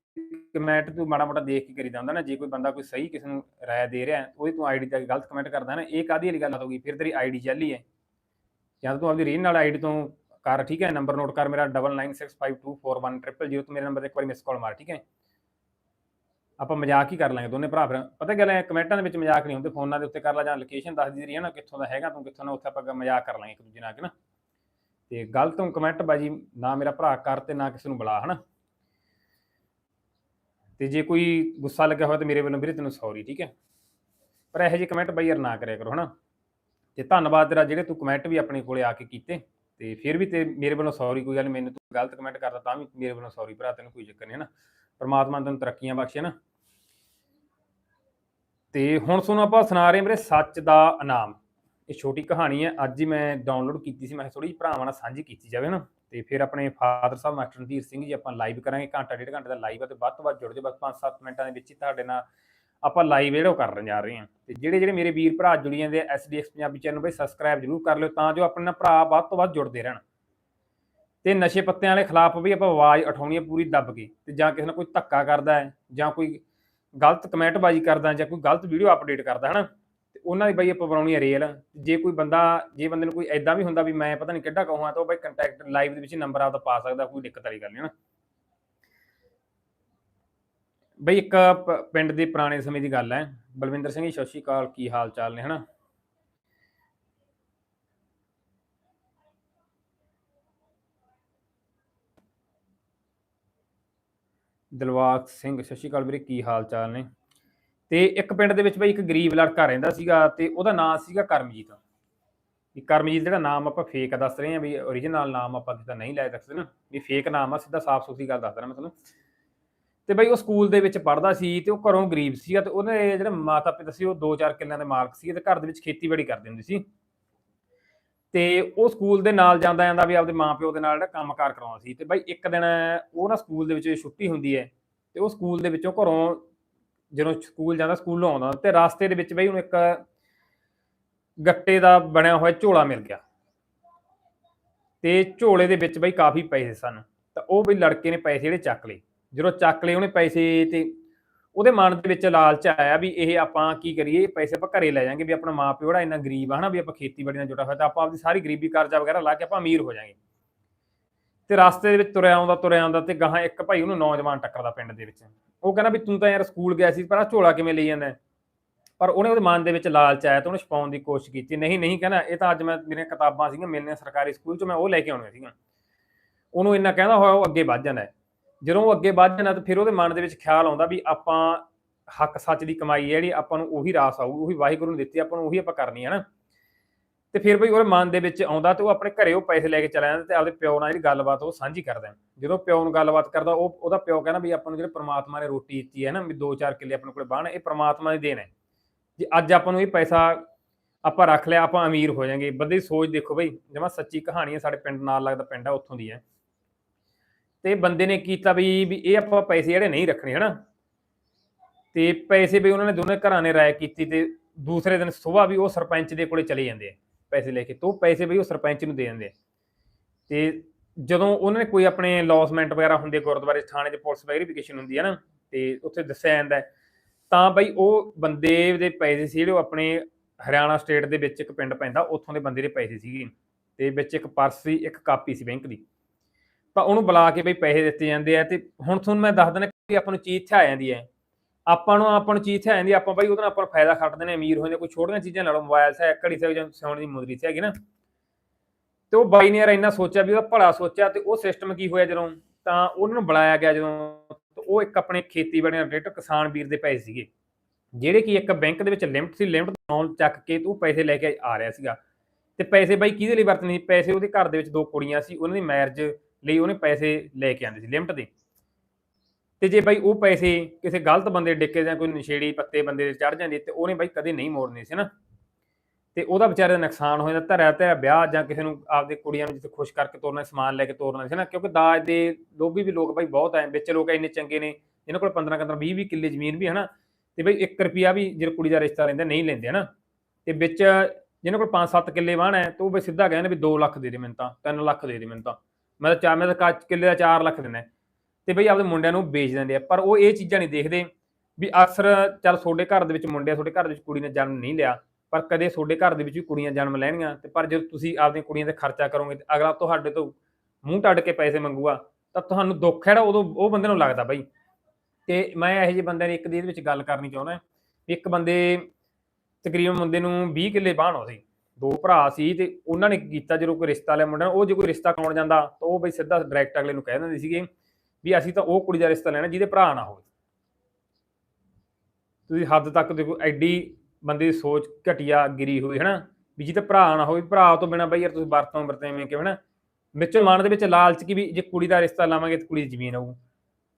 ਕਮੈਂਟ ਤੂੰ ਮਾੜਾ ਮੋਟਾ ਦੇਖ ਕੇ ਕਰੀਦਾ ਹੁੰਦਾ ਨਾ, ਜੇ ਕੋਈ ਬੰਦਾ ਕੋਈ ਸਹੀ ਕਿਸੇ ਨੂੰ ਰਾਏ ਦੇ ਰਿਹਾ, ਉਹਦੀ ਤੂੰ ਆਈਡੀ ਤੇ ਗਲਤ ਕਮੈਂਟ ਕਰਦਾ ਨਾ, ਇਹ ਕਾਦੀ ਵਾਲੀ ਗੱਲ ਹੋਗੀ ਫਿਰ ਤੇਰੀ ਆਈਡੀ ਚੱਲੀ ਹੈ ਜਾਂ ਤਾਂ ਤੂੰ ਆਪਣੀ ਰੀਨ ਨਾਲ ਆਈਡੀ ਤੋਂ ਕਰ, ਠੀਕ ਹੈ? ਨੰਬਰ ਨੋਟ ਕਰ ਮੇਰਾ 9965241000 ਤੂੰ ਮੇਰੇ ਨੰਬਰ ਤੇ ਇੱਕ ਵਾਰੀ ਮਿਸ ਕਾਲ ਮਾਰ, ਠੀਕ ਹੈ? ਆਪਾਂ ਮਜ਼ਾਕ ਹੀ ਕਰ ਲਾਂਗੇ ਦੋਨੇ ਭਰਾ ਫਿਰ। ਪਤਾ ਗੱਲ ਹੈ, ਕਮੈਂਟਾਂ ਦੇ ਵਿੱਚ ਮਜ਼ਾਕ ਨਹੀਂ ਹੁੰਦੇ, ਫੋਨਾਂ ਦੇ ਉੱਤੇ ਕਰ ਲਾ ਜਾਂ ਲੋਕੇਸ਼ਨ ਦੱਸ ਦੀ ਰਹੀ ਹੈ ਨਾ ਕਿੱਥੋਂ ਦਾ ਹੈਗਾ, ਤੂੰ ਕਿੱਥੋਂ ਦਾ, ਉੱਥੇ ਆਪਾਂ ਮਜ਼ਾਕ ਕਰ ਲਾਂਗੇ ਇੱਕ ਦੂਜੇ ਨਾਲ ਕਿ ਨਾ? ਤੇ ਗਲਤ ਕਮੈਂਟ ਬਾਜੀ, ਨਾ ਮੇਰਾ ਭਰਾ ਕਰ ਤੇ ਨਾ ਕਿਸੇ ਨੂੰ ਬੁਲਾ ਹਨਾ ਤੇ ਜੇ ਕੋਈ ਗੁੱਸਾ ਲੱਗਿਆ ਹੋਇਆ ਤਾਂ ਮੇਰੇ ਵੱਲੋਂ ਵੀਰੇ ਤੈਨੂੰ ਸੌਰੀ ਠੀਕ ਹੈ? ਪਰ ਇਹੋ ਜਿਹੇ ਕਮੈਂਟ ਬਾਈ ਯਾਰ ਨਾ ਕਰਿਆ ਕਰੋ ਹਨਾ ਤੇ ਧੰਨਵਾਦ ਤੇਰਾ ਜਿਹੜੇ ਤੂੰ ਕਮੈਂਟ ਵੀ ਆਪਣੇ ਕੋਲੇ ਆ ਕੇ ਕੀਤੇ ਤੇ ਫਿਰ ਵੀ ਤੇ ਮੇਰੇ ਵੱਲੋਂ ਸੌਰੀ ਕੋਈ ਗੱਲ ਨੀ, ਮੈਨੂੰ ਤੂੰ ਗਲਤ ਕਮੈਂਟ ਕਰਦਾ ਤਾਂ ਵੀ ਮੇਰੇ ਵੱਲੋਂ ਸੌਰੀ ਭਰਾ ਤੈਨੂੰ ਕੋਈ ਚੱਕਰ ਨਹੀਂ ਹੈ ਨਾ ਪਰਮਾਤਮਾ ਨੇ ਤੈਨੂੰ ਤਰੱਕੀਆਂ ਬਖਸ਼ੇ ਨਾ ਤੇ ਹੁਣ ਸੁਣੋ ਆਪਾਂ ਸੁਣਾ ਰਹੇ ਹਾਂ ਮੇਰੇ ਸੱਚ ਦਾ ਇਨਾਮ। ਇਹ ਛੋਟੀ ਕਹਾਣੀ ਹੈ ਅੱਜ ਹੀ ਮੈਂ ਡਾਊਨਲੋਡ ਕੀਤੀ ਸੀ ਮੈਂ ਥੋੜੀ ਜਿਹੀ ਭਰਾਵਾਂ ਨਾਲ ਸਾਂਝੀ ਕੀਤੀ ਜਾਵੇ ਨਾ ਤੇ ਫਿਰ ਆਪਣੇ ਫਾਦਰ ਸਾਹਿਬ ਮਾਸਟਰ ਰਣਧੀਰ ਸਿੰਘ ਜੀ ਆਪਾਂ ਲਾਈਵ ਕਰਾਂਗੇ ਘੰਟਾ ਡੇਢ ਘੰਟੇ ਦਾ ਲਾਈਵ ਹੈ ਤੇ ਵੱਧ ਤੋਂ ਵੱਧ ਜੁੜ ਜਾਓ ਬਸ 5-7 ਮਿੰਟਾਂ ਦੇ ਵਿੱਚ ਹੀ ਤੁਹਾਡੇ ਨਾਲ ਆਪਾਂ ਲਾਈਵ ਜਿਹੜਾ ਉਹ ਕਰਨ ਜਾ ਰਹੇ ਹਾਂ। ਤੇ ਜਿਹੜੇ ਜਿਹੜੇ ਮੇਰੇ ਵੀਰ ਭਰਾ ਜੁੜੀ ਜਾਂਦੇ ਆ ਐਸਡੀਐਕਸ ਪੰਜਾਬੀ ਚੈਨਲ ਬਈ ਸਬਸਕ੍ਰਾਈਬ ਜਰੂਰ ਕਰ ਲਿਓ ਤਾਂ ਜੋ ਆਪਣੇ ਨਾਲ ਭਰਾ ਵੱਧ ਤੋਂ ਵੱਧ ਜੁੜਦੇ ਰਹਿਣ। ਤੇ ਨਸ਼ੇ ਪੱਤਿਆਂ ਵਾਲੇ ਖਿਲਾਫ ਵੀ ਆਪਾਂ ਆਵਾਜ਼ ਉਠਾਉਣੀ ਹੈ ਪੂਰੀ ਦੱਬ ਕੇ ਤੇ ਜਾਂ ਕਿਸੇ ਨਾਲ ਕੋਈ ਧੱਕਾ ਕਰਦਾ ਹੈ ਜਾਂ ਕੋਈ ਗਲਤ ਕਮੈਂਟ ਬਾਜੀ ਕਰਦਾ ਜਾਂ ਕੋਈ ਗਲਤ ਵੀਡੀਓ ਅਪਡੇਟ ਕਰਦਾ ਹੈ ਨਾ ਤੇ ਉਹਨਾਂ ਦੀ ਬਈ ਆਪਾਂ ਬਣਾਉਣੀ ਹੈ ਰੇਲ ਜੇ ਕੋਈ ਬੰਦਾ, ਜੇ ਬੰਦੇ ਨੂੰ ਕੋਈ ਐਦਾਂ ਵੀ ਹੁੰਦਾ ਵੀ ਮੈਂ ਪਤਾ ਨਹੀਂ ਕਿੱਡਾ ਕਹੂੰਗਾ ਤਾਂ ਉਹ ਬਈ ਕੰਟੈਕਟ ਲਾਈਵ ਦੇ ਵਿੱਚ ਨੰਬਰ ਆਪਦਾ ਪਾ ਸਕਦਾ, ਕੋਈ ਦਿੱਕਤ ਵਾਲੀ ਗੱਲ ਨਹੀਂ ਨਾ ਬਈ ਇੱਕ ਪ- ਪਿੰਡ ਦੇ ਪੁਰਾਣੇ ਸਮੇਂ ਦੀ ਗੱਲ ਹੈ। ਬਲਵਿੰਦਰ ਸਿੰਘ ਜੀ, ਸਤਿ ਸ਼੍ਰੀ ਅਕਾਲ, ਕੀ ਹਾਲ ਚਾਲ ਨੇ, ਹਨਾ? ਦਿਲਵਾਗ ਸਿੰਘ, ਸਤਿ ਸ਼੍ਰੀ ਅਕਾਲ ਵੀਰੇ, ਕੀ ਹਾਲ ਚਾਲ ਨੇ? ਤੇ ਇੱਕ ਪਿੰਡ ਦੇ ਵਿੱਚ ਬਈ ਇੱਕ ਗਰੀਬ ਲੜਕਾ ਰਹਿੰਦਾ ਸੀਗਾ ਤੇ ਉਹਦਾ ਨਾਮ ਸੀਗਾ ਕਰਮਜੀਤ। ਵੀ ਕਰਮਜੀਤ ਜਿਹੜਾ ਨਾਮ ਆਪਾਂ ਫੇਕ ਦੱਸ ਰਹੇ ਹਾਂ, ਵੀ origignal ਨਾਮ ਆਪਾਂ ਕਿਤਾ ਨਹੀਂ ਲੈ ਸਕਦੇ ਨਾ। ਵੀ ਫੇਕ ਨਾਮ ਆ, ਸਿੱਧਾ ਸਾਫ਼ ਸੁਥਰੀ ਗੱਲ ਦੱਸ ਮੈਂ ਤੁਹਾਨੂੰ। ਤੇ ਬਈ ਉਹ ਸਕੂਲ ਦੇ ਵਿੱਚ ਪੜਦਾ ਸੀ ਤੇ ਉਹ ਘਰੋਂ ਗਰੀਬ ਸੀਗਾ ਤੇ ਉਹਦੇ ਜਿਹੜੇ ਮਾਤਾ ਪਿਤਾ ਸੀ ਉਹ 2-4 ਕਿੱਲਿਆਂ ਦੇ ਮਾਲਕ ਸੀ ਤੇ ਘਰ ਦੇ ਵਿੱਚ ਖੇਤੀਬਾੜੀ ਕਰਦੇ ਹੁੰਦੇ ਸੀ। ਤੇ ਉਹ ਸਕੂਲ ਦੇ ਨਾਲ ਜਾਂਦਾ ਜਾਂਦਾ ਵੀ ਆਪਦੇ ਮਾਪਿਓ ਦੇ ਨਾਲ ਜਿਹੜਾ ਕੰਮਕਾਰ ਕਰਾਉਂਦਾ ਸੀ ਤੇ ਬਈ ਇੱਕ ਦਿਨ ਉਹ ਨਾ ਸਕੂਲ ਦੇ ਵਿੱਚ ਛੁੱਟੀ ਹੁੰਦੀ ਹੈ ਤੇ ਉਹ ਸਕੂਲ ਦੇ ਵਿੱਚੋਂ ਘਰੋਂ ਜਦੋਂ ਸਕੂਲ ਜਾਂਦਾ ਸਕੂਲੋਂ ਆਉਂਦਾ ਤੇ ਰਸਤੇ ਦੇ ਵਿੱਚ ਬਈ ਉਹਨੂੰ ਇੱਕ ਗੱਟੇ ਦਾ ਬਣਿਆ ਹੋਇਆ ਝੋਲਾ ਮਿਲ ਗਿਆ। ਤੇ ਝੋਲੇ ਦੇ ਵਿੱਚ ਬਈ ਕਾਫੀ ਪੈਸੇ ਸਨ। ਤਾਂ ਉਹ ਬਈ ਲੜਕੇ ਨੇ ਪੈਸੇ ਜਿਹੜੇ ਚੱਕ ਲਏ। ਜਦੋਂ ਚੱਕ ਲਏ ਉਹਨੇ ਪੈਸੇ ਤੇ ਉਹਦੇ ਮਨ ਦੇ ਵਿੱਚ ਲਾਲਚ ਆਇਆ ਵੀ ਇਹ ਆਪਾਂ ਕੀ ਕਰੀਏ, ਪੈਸੇ ਆਪਾਂ ਘਰੇ ਲੈ ਜਾਾਂਗੇ ਵੀ ਆਪਣਾ ਮਾਪਿਓ ਜਿਹੜਾ ਇੰਨਾ ਗਰੀਬ ਆ ਹਨਾ, ਵੀ ਆਪਾਂ ਖੇਤੀਬਾੜੀ ਨਾਲ ਜੁੜਾ ਹੋਇਆ ਤਾਂ ਆਪਾਂ ਆਪਦੀ ਸਾਰੀ ਗਰੀਬੀ ਕਰਜ਼ਾ ਵਗੈਰਾ ਲਾ ਕੇ ਆਪਾਂ ਅਮੀਰ ਹੋ ਜਾਾਂਗੇ ਤੇ ਰਸਤੇ ਦੇ ਵਿੱਚ ਤੁਰਿਆ ਆਉਂਦਾ ਤੁਰਿਆ ਆਉਂਦਾ ਤੇ ਗਾਹਾਂ ਇੱਕ ਭਾਈ ਉਹਨੂੰ ਨੌਜਵਾਨ ਟੱਕਰਦਾ ਪਿੰਡ ਦੇ ਵਿੱਚ। ਉਹ ਕਹਿੰਦਾ ਵੀ ਤੂੰ ਤਾਂ ਯਾਰ ਸਕੂਲ ਗਿਆ ਸੀ ਪਰ ਆ ਝੋਲਾ ਕਿਵੇਂ ਲਈ ਜਾਂਦਾ? ਪਰ ਉਹਨੇ ਉਹਦੇ ਮਨ ਦੇ ਵਿੱਚ ਲਾਲਚ ਆਇਆ ਤੇ ਉਹਨੇ ਛਪਾਉਣ ਦੀ ਕੋਸ਼ਿਸ਼ ਕੀਤੀ। ਨਹੀਂ ਨਹੀਂ ਕਹਿੰਦਾ, ਇਹ ਤਾਂ ਅੱਜ ਮੈਂ, ਮੇਰੀਆਂ ਕਿਤਾਬਾਂ ਸੀਗੀਆਂ, ਮਿਲਣੀਆਂ ਸਰਕਾਰੀ ਸਕੂਲ ਚ ਮੈਂ ਉਹ ਲੈ ਕੇ ਆਉਣੀਆਂ ਸੀਗੀਆਂ। ਉਹਨੂੰ ਇੰਨਾ ਕਹਿੰਦਾ ਹੋਇਆ ਉਹ ਅੱਗੇ ਵੱਧ ਜਾਂਦਾ ਹੈ। ਜਦੋਂ ਉਹ ਅੱਗੇ ਵੱਧ ਜਾਂਦਾ ਤਾਂ ਫਿਰ ਉਹਦੇ ਮਨ ਦੇ ਵਿੱਚ ਖਿਆਲ ਆਉਂਦਾ ਵੀ ਆਪਾਂ ਹੱਕ ਸੱਚ ਦੀ ਕਮਾਈ ਹੈ, ਜਿਹੜੀ ਆਪਾਂ ਨੂੰ ਉਹੀ ਰਾਸ ਆਊ, ਉਹੀ ਵਾਹਿਗੁਰੂ ਨੇ ਦਿੱਤੀ, ਆਪਾਂ ਨੂੰ ਉਹੀ ਆਪਾਂ ਕਰਨੀ ਹੈ ਨਾ। ਤੇ ਫਿਰ ਬਈ ਉਹਦੇ ਮਨ ਦੇ ਵਿੱਚ ਆਉਂਦਾ ਤੇ ਉਹ ਆਪਣੇ ਘਰੇ ਉਹ ਪੈਸੇ ਲੈ ਕੇ ਚਲਾ ਜਾਂਦਾ ਤੇ ਆਪਦੇ ਪਿਓ ਨਾਲ ਜਿਹੜੀ ਗੱਲਬਾਤ ਉਹ ਸਾਂਝੀ ਕਰਦਾ ਜਦੋਂ ਪਿਓ ਨੂੰ ਗੱਲਬਾਤ ਕਰਦਾ, ਉਹ, ਉਹਦਾ ਪਿਓ ਕਹਿੰਦਾ ਵੀ ਆਪਾਂ ਨੂੰ ਜਿਹੜੇ ਪ੍ਰਮਾਤਮਾ ਨੇ ਰੋਟੀ ਦਿੱਤੀ ਹੈ ਨਾ, ਵੀ 2-4 ਕਿੱਲੇ ਆਪਣੇ ਕੋਲੇ ਬਾਣ ਇਹ ਪ੍ਰਮਾਤਮਾ ਦੀ ਦੇਣ ਹੈ। ਜੇ ਅੱਜ ਆਪਾਂ ਨੂੰ ਇਹ ਪੈਸਾ ਆਪਾਂ ਰੱਖ ਲਿਆ, ਆਪਾਂ ਅਮੀਰ ਹੋ ਜਾਾਂਗੇ। ਬੰਦੇ ਦੀ ਸੋਚ ਦੇਖੋ ਬਈ, ਜਮਾ ਸੱਚੀ ਕਹਾਣੀ ਹੈ, ਸਾਡੇ ਪਿੰਡ ਨਾਲ ਲੱਗਦਾ ਪਿੰਡ ਆ, ਉੱਥੋਂ ਦੀ ਹੈ। ਤੇ ਬੰਦੇ ਨੇ ਕੀਤਾ ਵੀ ਵੀ ਇਹ ਆਪਾਂ ਪੈਸੇ ਜਿਹੜੇ ਨਹੀਂ ਰੱਖਣੇ, ਹਨਾ? ਤੇ ਪੈਸੇ ਵੀ ਉਹਨਾਂ ਨੇ ਦੋਨੇ ਘਰਾਂ ਨੇ ਰਾਏ ਕੀਤੀ ਤੇ ਦੂਸਰੇ ਦਿਨ ਸਵੇਰ ਵੀ ਉਹ ਸਰਪੰਚ ਦੇ ਕੋਲੇ ਚਲੇ ਜਾਂਦੇ ਆ ਪੈਸੇ ਲੈ ਕੇ, ਤੋਂ ਪੈਸੇ ਵੀ ਉਹ ਸਰਪੰਚ ਨੂੰ ਦੇ ਦਿੰਦੇ ਆ। ਤੇ ਜਦੋਂ ਉਹਨਾਂ ਨੇ ਕੋਈ ਆਪਣੇ ਲੌਸਮੈਂਟ ਵਗੈਰਾ ਹੁੰਦੇ ਗੁਰਦੁਆਰੇ, ਥਾਣੇ 'ਚ ਪੁਲਿਸ ਵੈਰੀਫਿਕੇਸ਼ਨ ਹੁੰਦੀ ਹੈ ਨਾ, ਤੇ ਉੱਥੇ ਦੱਸਿਆ ਜਾਂਦਾ ਤਾਂ ਬਈ ਉਹ ਬੰਦੇ ਦੇ ਪੈਸੇ ਸੀ ਜਿਹੜੇ ਉਹ ਆਪਣੇ ਹਰਿਆਣਾ ਸਟੇਟ ਦੇ ਵਿੱਚ ਇੱਕ ਪਿੰਡ ਪੈਂਦਾ, ਉੱਥੋਂ ਦੇ ਬੰਦੇ ਦੇ ਪੈਸੇ ਸੀਗੇ। ਤੇ ਵਿੱਚ ਇੱਕ ਪਰਸ ਸੀ, ਇੱਕ ਕਾਪੀ ਸੀ ਬੈਂਕ ਦੀ। ਤਾਂ ਉਹਨੂੰ ਬੁਲਾ ਕੇ ਬਈ ਪੈਸੇ ਦਿੱਤੇ ਜਾਂਦੇ ਆ ਤੇ ਹੁਣ ਤੁਹਾਨੂੰ ਮੈਂ ਦੱਸ ਦਿੰਦਾ ਕਿ ਆਪਾਂ ਨੂੰ ਚੀਜ਼ ਇੱਥੇ ਆ ਜਾਂਦੀ ਹੈ। ਆਪਾਂ ਨੂੰ ਆਪਾਂ ਨੂੰ ਚੀਜ਼ ਇੱਥੇ ਆ ਜਾਂਦੀ ਆਪਾਂ ਬਈ ਉਹਦੇ ਨਾਲ ਆਪਾਂ ਫਾਇਦਾ ਖੱਟਦੇ ਨੇ ਅਮੀਰ ਹੋਏ ਨੇ ਕੋਈ ਛੋਟੀਆਂ ਚੀਜ਼ਾਂ ਲੈ ਮੋਬਾਈਲ ਸੇ ਘੜੀ ਸੇ ਜਾਂ ਸੋਨੇ ਦੀ ਮੁੰਦਰੀ ਸੇ ਹੈਗੀ ਨਾ। ਤੇ ਉਹ ਬਾਈ ਨੇ ਯਾਰ ਇੰਨਾ ਸੋਚਿਆ ਵੀ ਉਹਦਾ ਭਲਾ ਸੋਚਿਆ ਤੇ ਉਹ ਸਿਸਟਮ ਕੀ ਹੋਇਆ ਜਦੋਂ, ਤਾਂ ਉਹਨਾਂ ਨੂੰ ਬੁਲਾਇਆ ਗਿਆ ਜਦੋਂ ਉਹ ਇੱਕ ਆਪਣੇ ਖੇਤੀਬਾੜੀ ਨਾਲ ਰਿਲੇਟਡ ਕਿਸਾਨ ਵੀਰ ਦੇ ਪੈਸੇ ਸੀਗੇ। ਜਿਹੜੇ ਕਿ ਇੱਕ ਬੈਂਕ ਦੇ ਵਿੱਚ ਲਿਮਟ ਸੀ ਲਿਮਟ ਤੋਂ ਚੱਕ ਕੇ ਉਹ ਪੈਸੇ ਲੈ ਕੇ ਆ ਰਿਹਾ ਸੀਗਾ। ਤੇ ਪੈਸੇ ਬਾਈ ਕਿਹਦੇ ਲਈ ਵਰਤਣੇ ਸੀ? ਪੈਸੇ ਉਹਦੇ ਘਰ ਦੇ ਵਿੱਚ ਦੋ ਕੁੜੀਆਂ ਸੀ, ਉਹਨਾਂ ਦੀ ਮੈਰਿਜ ਲਈ ਉਹਨੇ ਪੈਸੇ ਲੈ ਕੇ ਆਂਦੇ ਸੀ, ਲਿਮਟ ਦੇ। ਤੇ ਜੇ ਬਾਈ ਉਹ ਪੈਸੇ ਕਿਸੇ ਗਲਤ ਬੰਦੇ ਡਿੱਕੇ ਜਾਂ ਕੋਈ ਨਸ਼ੇੜੀ ਪੱਤੇ ਬੰਦੇ ਦੇ ਚੜ ਜਾਂਦੇ ਤੇ ਉਹਨੇ ਬਾਈ ਕਦੇ ਨਹੀਂ ਮੋੜਨੇ ਸੀ ਨਾ। ਤੇ ਉਹਦਾ ਵਿਚਾਰੇ ਦਾ ਨੁਕਸਾਨ ਹੋ ਜਾਂਦਾ, ਧਰਿਆ ਧਰਿਆ ਵਿਆਹ ਜਾਂ ਕਿਸੇ ਨੂੰ ਆਪਦੇ ਕੁੜੀਆਂ ਨੂੰ ਜਿੱਥੇ ਖੁਸ਼ ਕਰਕੇ ਤੋਰਨਾ, ਸਮਾਨ ਲੈ ਕੇ ਤੋਰਨਾ ਸੀ ਨਾ, ਕਿਉਂਕਿ ਦਾਜ ਦੇ ਲੋਭੀ ਵੀ ਲੋਕ ਬਾਈ ਬਹੁਤ ਐ, ਵਿੱਚ ਲੋਕ ਇੰਨੇ ਚੰਗੇ ਨੇ ਇਹਨਾਂ ਕੋਲ 15 15 20 20 ਕਿੱਲੇ ਜ਼ਮੀਨ ਵੀ ਹੈ ਨਾ, ਤੇ ਬਈ 1 ਰੁਪਿਆ ਵੀ ਜੇ ਕੁੜੀ ਦਾ ਰਿਸ਼ਤਾ ਰਹਿੰਦਾ ਨਹੀਂ ਲੈਂਦੇ ਹਨਾ ਤੇ ਵਿੱਚ ਜਿਹਨਾਂ ਕੋਲ 5-7 ਕਿੱਲੇ ਵਾਹਣ ਹੈ, ਤੇ ਉਹ ਬਈ ਸਿੱਧਾ ਕਹਿੰਦੇ ਵੀ 2 ਲੱਖ ਦੇ ਦੇ ਮੈਨੂੰ ਤਾਂ 3 ਲੱਖ ਦੇ ਦੇ ਮੈਨੂੰ ਤਾਂ। ਮੈਂ ਤਾਂ ਚਾਰ ਮੈਂ ਤਾਂ ਕੱਚ ਕਿੱਲੇ ਦਾ 4 ਲੱਖ ਦਿੰਦਾ ਹੈ। ਤੇ ਬਈ ਆਪਦੇ ਮੁੰਡਿਆਂ ਨੂੰ ਵੇਚ ਦਿੰਦੇ ਆ। ਪਰ ਉਹ ਇਹ ਚੀਜ਼ਾਂ ਨਹੀਂ ਦੇਖਦੇ ਵੀ ਅਕਸਰ ਚੱਲ ਤੁਹਾਡੇ ਘਰ ਦੇ ਵਿੱਚ ਮੁੰਡੇ ਤੁਹਾਡੇ ਘਰ ਦੇ ਵਿੱਚ ਕੁੜੀ ਨੇ ਜਨਮ ਨਹੀਂ ਲਿਆ, ਪਰ ਕਦੇ ਤੁਹਾਡੇ ਘਰ ਦੇ ਵਿੱਚ ਵੀ ਕੁੜੀਆਂ ਜਨਮ ਲੈਣਗੀਆਂ ਤੇ ਪਰ ਜਦੋਂ ਤੁਸੀਂ ਆਪਦੀਆਂ ਕੁੜੀਆਂ ਤੇ ਖਰਚਾ ਕਰੋਗੇ ਤੇ ਅਗਲਾ ਤੁਹਾਡੇ ਤੋਂ ਮੂੰਹ ਟੱਡ ਕੇ ਪੈਸੇ ਮੰਗੂਗਾ, ਤਾਂ ਤੁਹਾਨੂੰ ਦੁੱਖ ਹੈ ਜਿਹੜਾ ਉਦੋਂ ਉਹ ਬੰਦੇ ਨੂੰ ਲੱਗਦਾ ਬਈ। ਤੇ ਮੈਂ ਇਹੋ ਜਿਹੇ ਬੰਦੇ ਨੇ ਇੱਕ ਦੀ ਇਹਦੇ ਵਿੱਚ ਗੱਲ ਕਰਨੀ ਚਾਹੁੰਦਾ, ਵੀ ਇੱਕ ਬੰਦੇ ਤਕਰੀਬਨ ਮੁੰਡੇ ਨੂੰ 20 ਕਿੱਲੇ ਬਾਹਣੋ ਸੀ। ਦੋ ਭਰਾ ਸੀ ਤੇ ਉਹਨਾਂ ਨੇ ਕੀਤਾ ਜਦੋਂ ਕੋਈ ਰਿਸ਼ਤਾ ਲਿਆ ਮੁੰਡਾ ਉਹ ਜੇ ਕੋਈ ਰਿਸ਼ਤਾ ਕਰਾਉਣ ਜਾਂਦਾ ਤਾਂ ਉਹ ਬਈ ਸਿੱਧਾ ਡਾਇਰੈਕਟ ਅਗਲੇ ਨੂੰ ਕਹਿ ਦਿੰਦੇ ਸੀਗੇ ਵੀ ਅਸੀਂ ਤਾਂ ਉਹ ਕੁੜੀ ਦਾ ਰਿਸ਼ਤਾ ਲੈਣਾ ਜਿਹਦੇ ਭਰਾ ਨਾ ਹੋਵੇ। ਤੁਸੀਂ ਹੱਦ ਤੱਕ ਦੇਖੋ ਐਡੀ ਬੰਦੇ ਦੀ ਸੋਚ ਘਟੀਆ ਗਿਰੀ ਹੋਈ ਹੈ ਨਾ ਵੀ ਜਿਹਦੇ ਭਰਾ ਨਾ ਹੋਵੇ, ਭਰਾ ਤੋਂ ਬਿਨਾ ਬਈ ਯਾਰ ਤੁਸੀਂ ਵਰਤੋਂ ਵਰਤੇਵੇਂ ਕਿਵੇਂ ਨਾ ਵਿੱਚੋਂ ਮਨ ਦੇ ਵਿੱਚ ਲਾਲਚ ਕੀ ਵੀ ਜੇ ਕੁੜੀ ਦਾ ਰਿਸ਼ਤਾ ਲਾਵਾਂਗੇ ਤੇ ਕੁੜੀ ਦੀ ਜ਼ਮੀਨ ਆਊ।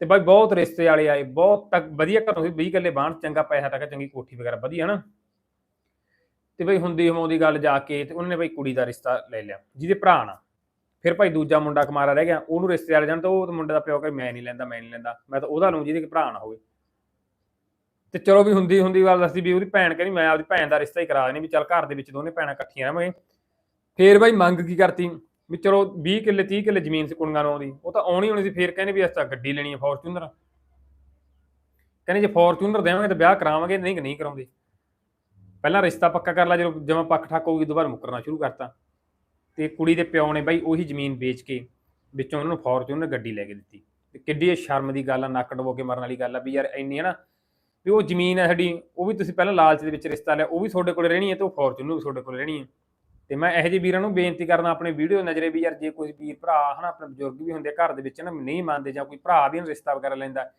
ਤੇ ਬਾਈ ਬਹੁਤ ਰਿਸ਼ਤੇ ਵਾਲੇ ਆਏ, ਬਹੁਤ ਤੱਕ ਵਧੀਆ ਘਰੋਂ ਸੀ 20 ਕਿੱਲੇ ਬਾਣ ਚੰਗਾ ਪੈਸਾ ਟਕਾ ਚੰਗੀ ਕੋਠੀ ਵਗੈਰਾ, ਵਧੀਆ, ਹਨਾ? ਤੇ ਬਈ ਹੁੰਦੀ ਹਮਾਉਂਦੀ ਗੱਲ ਜਾ ਕੇ ਤੇ ਉਹਨਾਂ ਬਈ ਕੁੜੀ ਦਾ ਰਿਸ਼ਤਾ ਲੈ ਲਿਆ, ਜਿਹਦੇ ਭਰਾ ਨਾਲ। ਫਿਰ ਭਾਈ ਦੂਜਾ ਮੁੰਡਾ ਕੁਮਾਰਾ ਰਹਿ ਗਿਆ, ਉਹਨੂੰ ਰਿਸ਼ਤੇ ਵਾਲੇ ਜਾਣ ਤਾਂ ਉਹ ਮੁੰਡੇ ਦਾ ਪਿਓ ਕਹੇ, ਮੈਂ ਨਹੀਂ ਲੈਂਦਾ, ਮੈਂ ਨਹੀਂ ਲੈਂਦਾ, ਮੈਂ ਤਾਂ ਉਹਦਾ ਲਊਂ ਜਿਹਦੇ ਕਿ ਭਰਾ ਨਾ ਹੋਵੇ। ਤੇ ਚਲੋ ਵੀ ਹੁੰਦੀ ਹੁੰਦੀ ਗੱਲ ਦੱਸਦੀ ਵੀ ਉਹਦੀ ਭੈਣ ਕਹਿੰਦੀ, ਮੈਂ ਆਪਦੀ ਭੈਣ ਦਾ ਰਿਸ਼ਤਾ ਹੀ ਕਰਾ ਦੇਣੀ, ਵੀ ਚੱਲ ਘਰ ਦੇ ਵਿੱਚ ਦੋਨੇ ਭੈਣਾਂ ਇਕੱਠੀਆਂ ਰਹਾਂਗੇ। ਫੇਰ ਬਾਈ ਮੰਗ ਕੀ ਕਰਤੀ? ਵੀ ਚਲੋ 20 ਕਿੱਲੇ 30 ਕਿੱਲੇ ਜ਼ਮੀਨ ਸੀ ਕੁੜੀਆਂ ਨੂੰ ਆਉਂਦੀ ਉਹ ਤਾਂ ਆਉਣੀ ਹੋਣੀ ਸੀ, ਫੇਰ ਕਹਿੰਦੇ ਵੀ ਅਸੀਂ ਤਾਂ ਗੱਡੀ ਲੈਣੀ ਹੈ ਫੋਰਚੂਨਰ। ਕਹਿੰਦੇ ਜੇ ਫੋਰਚੂਨਰ ਦੇਵਾਂਗੇ ਤਾਂ ਵਿਆਹ ਕਰਾਵਾਂਗੇ, ਨਹੀਂ ਕਿ ਨਹੀਂ ਕਰਾਉਂਦੇ। ਪਹਿਲਾਂ ਰਿਸ਼ਤਾ ਪੱਕਾ ਕਰ ਲਾ, ਜਦੋਂ ਜਮਾ ਪੱਕ ਠੱਕ ਹੋ ਗਈ ਦੁਬਾਰਾ ਮੁੱਕਰਨਾ ਸ਼ੁਰੂ ਕਰਤਾ। ਤੇ ਕੁੜੀ ਦੇ ਪਿਓ ਨੇ ਬਾਈ ਉਹੀ ਜ਼ਮੀਨ ਵੇਚ ਕੇ ਵਿੱਚੋਂ ਉਹਨਾਂ ਨੂੰ ਫੋਰਚੂਨਰ ਗੱਡੀ ਲੈ ਕੇ ਦਿੱਤੀ। ਤੇ ਕਿੱਡੀ ਇਹ ਸ਼ਰਮ ਦੀ ਗੱਲ ਆ, ਨੱਕ ਡਬੋ ਕੇ ਮਰਨ ਵਾਲੀ ਗੱਲ ਆ ਵੀ ਯਾਰ ਇੰਨੀ ਹੈ ਨਾ ਵੀ ਉਹ ਜ਼ਮੀਨ ਹੈ ਸਾਡੀ, ਉਹ ਵੀ ਤੁਸੀਂ ਪਹਿਲਾਂ ਲਾਲਚ ਦੇ ਵਿੱਚ ਰਿਸ਼ਤਾ ਲਿਆ, ਉਹ ਵੀ ਤੁਹਾਡੇ ਕੋਲ ਰਹਿਣੀ ਹੈ ਤੇ ਉਹ ਫੋਰਚੂਨਰ ਵੀ ਤੁਹਾਡੇ ਕੋਲ ਰਹਿਣੀ ਹੈ। ਤੇ ਮੈਂ ਇਹੋ ਜਿਹੇ ਵੀਰਾਂ ਨੂੰ ਬੇਨਤੀ ਕਰਨਾ ਆਪਣੇ ਵੀਡੀਓ ਨਜ਼ਰੇ ਵੀ ਯਾਰ ਜੇ ਕੋਈ ਵੀਰ ਭਰਾ ਹਨਾ, ਆਪਣੇ ਬਜ਼ੁਰਗ ਵੀ ਹੁੰਦੇ ਆ ਘਰ ਦੇ ਵਿੱਚ ਨਾ ਨਹੀਂ ਮੰਨਦੇ ਜਾਂ ਕੋਈ ਭਰਾ ਵੀ ਇਹਨੂੰ ਰਿਸ਼ਤਾ ਵਗੈਰਾ ਲੈਂਦਾ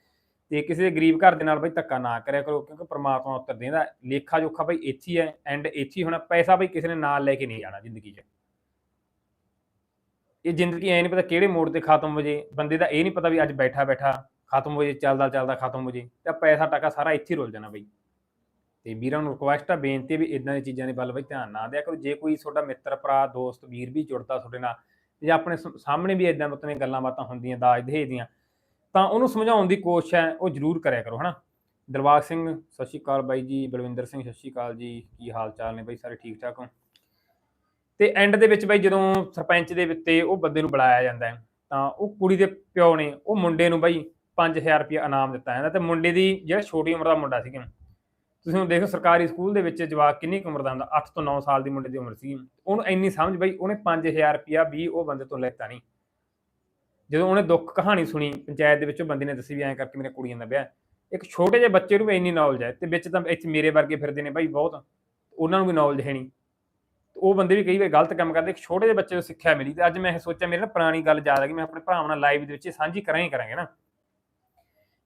ਤੇ ਕਿਸੇ ਗਰੀਬ ਘਰ ਦੇ ਨਾਲ ਬਈ ਧੱਕਾ ਨਾ ਕਰਿਆ ਕਰੋ, ਕਿਉਂਕਿ ਪ੍ਰਮਾਤਮਾ ਉੱਤਰ ਦੇਂਦਾ, ਲੇਖਾ ਜੋਖਾ ਬਈ ਇੱਥੇ ਹੀ ਹੈ ਐਂਡ ਇੱਥੇ ਹੀ ਹੋਣਾ, ਪੈਸਾ ਬਈ ਕਿਸੇ ਨੇ ਨਾਲ ਲੈ ਕੇ ਨਹੀਂ ਜਾਣਾ ਜ਼ਿੰਦਗੀ 'ਚ। ਇਹ ਜ਼ਿੰਦਗੀ ਐ ਨਹੀਂ ਪਤਾ ਕਿਹੜੇ ਮੋੜ ਤੇ ਖਤਮ ਹੋ ਜੇ, ਬੰਦੇ ਦਾ ਇਹ ਨਹੀਂ ਪਤਾ ਵੀ ਅੱਜ ਬੈਠਾ ਬੈਠਾ ਖਤਮ ਹੋ ਜੇ, ਚੱਲਦਾ ਚੱਲਦਾ ਖਤਮ ਹੋ ਜੇ, ਤਾਂ ਪੈਸਾ ਟਕਾ ਸਾਰਾ ਇੱਥੇ ਹੀ ਰੁਲ ਜਾਣਾ ਬਈ। ਤੇ ਵੀਰਾਂ ਨੂੰ ਰਿਕੁਐਸਟ ਆ, ਬੇਨਤੀ ਵੀ ਇਦਾਂ ਦੀਆਂ ਚੀਜ਼ਾਂ ਦੇ ਵੱਲ ਬਈ ਧਿਆਨ ਨਾ ਦਿਆ ਕਰੋ, ਜੇ ਕੋਈ ਤੁਹਾਡਾ ਮਿੱਤਰ, ਭਰਾ, ਦੋਸਤ, ਵੀਰ ਵੀ ਜੁੜਦਾ ਤੁਹਾਡੇ ਨਾਲ, ਜਾਂ ਆਪਣੇ ਸਾਹਮਣੇ ਵੀ ਇਦਾਂ ਮਤਲਬ ਗੱਲਾਂ ਬਾਤਾਂ ਹੁੰਦੀਆਂ ਦਾਜ ਦਹੇਜ ਦੀਆਂ ਤਾਂ ਉਹਨੂੰ ਸਮਝਾਉਣ ਦੀ ਕੋਸ਼ਿਸ਼ ਹੈ, ਉਹ ਜ਼ਰੂਰ ਕਰਿਆ ਕਰੋ, ਹਨਾ? ਦਰਬਾਰ ਸਿੰਘ, ਸਤਿ ਸ਼੍ਰੀ ਅਕਾਲ ਬਾਈ ਜੀ, ਬਲਵਿੰਦਰ ਸਿੰਘ, ਸਤਿ ਸ਼੍ਰੀ ਅਕਾਲ ਜੀ, ਕੀ ਹਾਲ ਚਾਲ ਨੇ ਬਾਈ ਸਾਰੇ, ਠੀਕ ਠਾਕ ਹੋ? ਤੇ ਐਂਡ ਦੇ ਵਿੱਚ ਬਾਈ ਜਦੋਂ ਸਰਪੰਚ ਦੇ ਉੱਤੇ ਉਹ ਬੰਦੇ ਨੂੰ ਬੁਲਾਇਆ ਜਾਂਦਾ ਹੈ, ਤਾਂ ਉਹ ਕੁੜੀ ਦੇ ਪਿਓ ਨੇ, ਉਹ ਮੁੰਡੇ ਨੂੰ ਬਾਈ 5000 ਰੁਪਏ ਇਨਾਮ ਦਿੱਤਾ ਜਾਂਦਾ ਤੇ ਮੁੰਡੇ ਦੀ ਜਿਹੜਾ ਛੋਟੀ ਉਮਰ ਦਾ ਮੁੰਡਾ ਸੀਗਾ, ਤੁਸੀਂ ਹੁਣ ਦੇਖੋ ਸਰਕਾਰੀ ਸਕੂਲ ਦੇ ਵਿੱਚ ਜਵਾਕ ਕਿੰਨੀ ਕੁ ਉਮਰ ਦਾ ਹੁੰਦਾ 8 ਤੋਂ 9 ਸਾਲ ਦੀ ਮੁੰਡੇ ਦੀ ਉਮਰ ਸੀ ਉਹਨੂੰ ਇੰਨੀ ਸਮਝ ਬਈ, ਉਹਨੇ 5000 ਰੁਪਿਆ ਵੀ ਉਹ ਬੰਦੇ ਤੋਂ ਲੈਤਾ ਨਹੀਂ। ਜਦੋਂ ਉਹਨੇ ਦੁੱਖ ਕਹਾਣੀ ਸੁਣੀ, ਪੰਚਾਇਤ ਦੇ ਵਿੱਚੋਂ ਬੰਦੇ ਨੇ ਦੱਸੀ ਵੀ ਐਂ ਕਰਕੇ ਮੇਰੇ ਕੁੜੀਆਂ ਦਾ ਵਿਆਹ। ਇੱਕ ਛੋਟੇ ਜਿਹੇ ਬੱਚੇ ਨੂੰ ਵੀ ਇੰਨੀ ਨੌਲੇਜ ਹੈ ਤੇ ਵਿੱਚ ਤਾਂ ਇੱਥੇ ਮੇਰੇ ਵਰਗੇ ਫਿਰਦੇ ਨੇ ਬਾਈ ਬਹੁਤ, ਉਹਨਾਂ ਨੂੰ ਵੀ ਨੌਲੇਜ ਹੈ ਨਹੀਂ। ਉਹ ਬੰਦੇ ਵੀ ਕਈ ਵਾਰ ਗਲਤ ਕੰਮ ਕਰਦੇ, ਇੱਕ ਛੋਟੇ ਜਿਹੇ ਬੱਚੇ ਨੂੰ ਸਿੱਖਿਆ ਮਿਲੀ ਤੇ ਅੱਜ ਮੈਂ ਇਹ ਸੋਚਿਆ, ਮੇਰੇ ਨਾਲ ਪੁਰਾਣੀ ਗੱਲ ਯਾਦ ਆ ਗਈ, ਮੈਂ ਆਪਣੇ ਭਰਾਵਾਂ ਨਾਲ ਲਾਈਵ ਦੇ ਵਿੱਚ ਇਹ ਸਾਂਝੀ ਕਰਾਂ ਹੀ ਕਰਾਂਗੇ ਨਾ।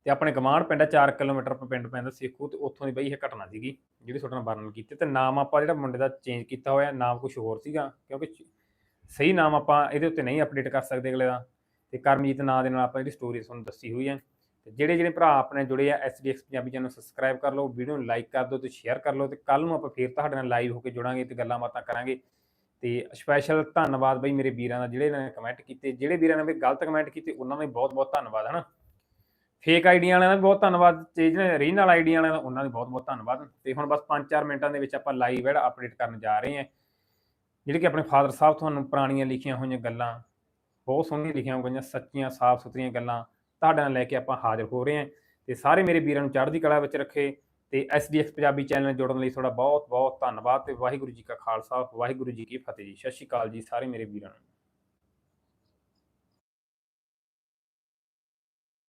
ਤੇ ਆਪਣੇ ਗਮਾਂਡ ਪਿੰਡ 4 ਕਿਲੋਮੀਟਰ ਤੋਂ ਪਿੰਡ ਪੈਂਦਾ ਸੇਖੂ, ਤੇ ਉੱਥੋਂ ਦੀ ਬਈ ਇਹ ਘਟਨਾ ਸੀਗੀ, ਜਿਹੜੀ ਤੁਹਾਡੇ ਨਾਲ ਵਰਣਨ ਕੀਤੀ ਤੇ ਨਾਮ ਆਪਾਂ ਜਿਹੜਾ ਮੁੰਡੇ ਦਾ ਚੇਂਜ ਕੀਤਾ ਹੋਇਆ, ਨਾਮ ਕੁਝ ਹੋਰ ਸੀਗਾ, ਕਿਉਂਕਿ ਸਹੀ ਨਾਮ ਆਪਾਂ ਇਹਦੇ ਉੱਤੇ ਨਹੀਂ ਅਪਡੇਟ ਕਰ ਸਕਦੇ ਅਗਲੇ ਦਾ। ਤੇ ਕਰਮਜੀਤ ਨਾਂ ਦੇ ਨਾਲ ਆਪਾਂ ਜਿਹੜੀ ਸਟੋਰੀ ਤੁਹਾਨੂੰ ਦੱਸੀ ਹੋਈ ਹੈ। ਤੇ ਜਿਹੜੇ ਜਿਹੜੇ ਭਰਾ ਆਪਣੇ ਜੁੜੇ ਆ ਐਸਡੀਐਕਸ ਪੰਜਾਬੀ ਚੈਨਲ ਨੂੰ ਸਬਸਕ੍ਰਾਈਬ ਕਰ ਲਓ ਵੀਡੀਓ ਨੂੰ ਲਾਈਕ ਕਰ ਦਿਓ ਤੇ ਸ਼ੇਅਰ ਕਰ ਲਓ ਤੇ ਕੱਲ ਨੂੰ ਆਪਾਂ ਫੇਰ ਤੁਹਾਡੇ ਨਾਲ ਲਾਈਵ ਹੋ ਕੇ ਜੁੜਾਂਗੇ ਤੇ ਗੱਲਾਂ ਬਾਤਾਂ ਕਰਾਂਗੇ। ਤੇ ਸਪੈਸ਼ਲ ਧੰਨਵਾਦ ਬਈ ਮੇਰੇ ਵੀਰਾਂ ਦਾ ਜਿਹੜੇ ਇਹਨਾਂ ਨੇ ਕਮੈਂਟ ਕੀਤੇ, ਜਿਹੜੇ ਵੀਰਾਂ ਨੇ ਵੀ ਗਲਤ ਕਮੈਂਟ ਕੀਤੇ, ਉਹਨਾਂ ਦਾ ਵੀ ਬਹੁਤ ਬਹੁਤ ਧੰਨਵਾਦ, ਹਨਾ। ਫੇਕ ਆਈਡੀਆਂ ਵਾਲਿਆਂ ਦਾ ਵੀ ਬਹੁਤ ਧੰਨਵਾਦ ਤੇ ਜਿਹੜੇ ਓਰੀਜਨਲ ਆਈਡੀਆਂ ਵਾਲਿਆਂ ਦਾ, ਉਹਨਾਂ ਦਾ ਵੀ ਬਹੁਤ ਬਹੁਤ ਧੰਨਵਾਦ। ਤੇ ਹੁਣ ਬਸ 5-4 ਮਿੰਟਾਂ ਦੇ ਵਿੱਚ ਆਪਾਂ ਲਾਈਵ ਜਿਹੜਾ ਅਪਡੇਟ ਕਰਨ ਜਾ ਰਹੇ ਹਾਂ। ਜਿਹੜੇ ਕਿ ਆਪਣੇ ਫਾਦਰ ਸਾਹਿਬ ਤੁਹਾਨੂੰ ਪੁਰਾਣੀਆਂ ਲਿਖੀਆਂ ਹੋਈਆਂ ਗੱਲਾਂ ਬਹੁਤ ਸੋਹਣੀਆਂ ਲਿਖੀਆਂ ਹੋਈਆਂ ਸੱਚੀਆਂ ਸਾਫ਼ ਸੁਥਰੀਆਂ ਗੱਲਾਂ ਤੁਹਾਡੇ ਨਾਲ ਲੈ ਕੇ ਆਪਾਂ ਹਾਜ਼ਰ ਹੋ ਰਹੇ ਹਾਂ ਤੇ ਸਾਰੇ ਮੇਰੇ ਵੀਰਾਂ ਨੂੰ ਚੜ੍ਹਦੀ ਕਲਾ ਵਿੱਚ ਰੱਖੇ ਤੇ ਐਸਡੀਐਕਸ ਪੰਜਾਬੀ ਚੈਨਲ ਨਾਲ ਜੁੜਨ ਲਈ ਤੁਹਾਡਾ ਬਹੁਤ ਬਹੁਤ ਧੰਨਵਾਦ ਤੇ ਵਾਹਿਗੁਰੂ ਜੀ ਕਾ ਖਾਲਸਾ, ਵਾਹਿਗੁਰੂ ਜੀ ਕੀ ਫਤਿਹ ਜੀ, ਸਤਿ ਸ਼੍ਰੀ ਅਕਾਲ ਜੀ ਸਾਰੇ ਮੇਰੇ ਵੀਰਾਂ ਨੂੰ।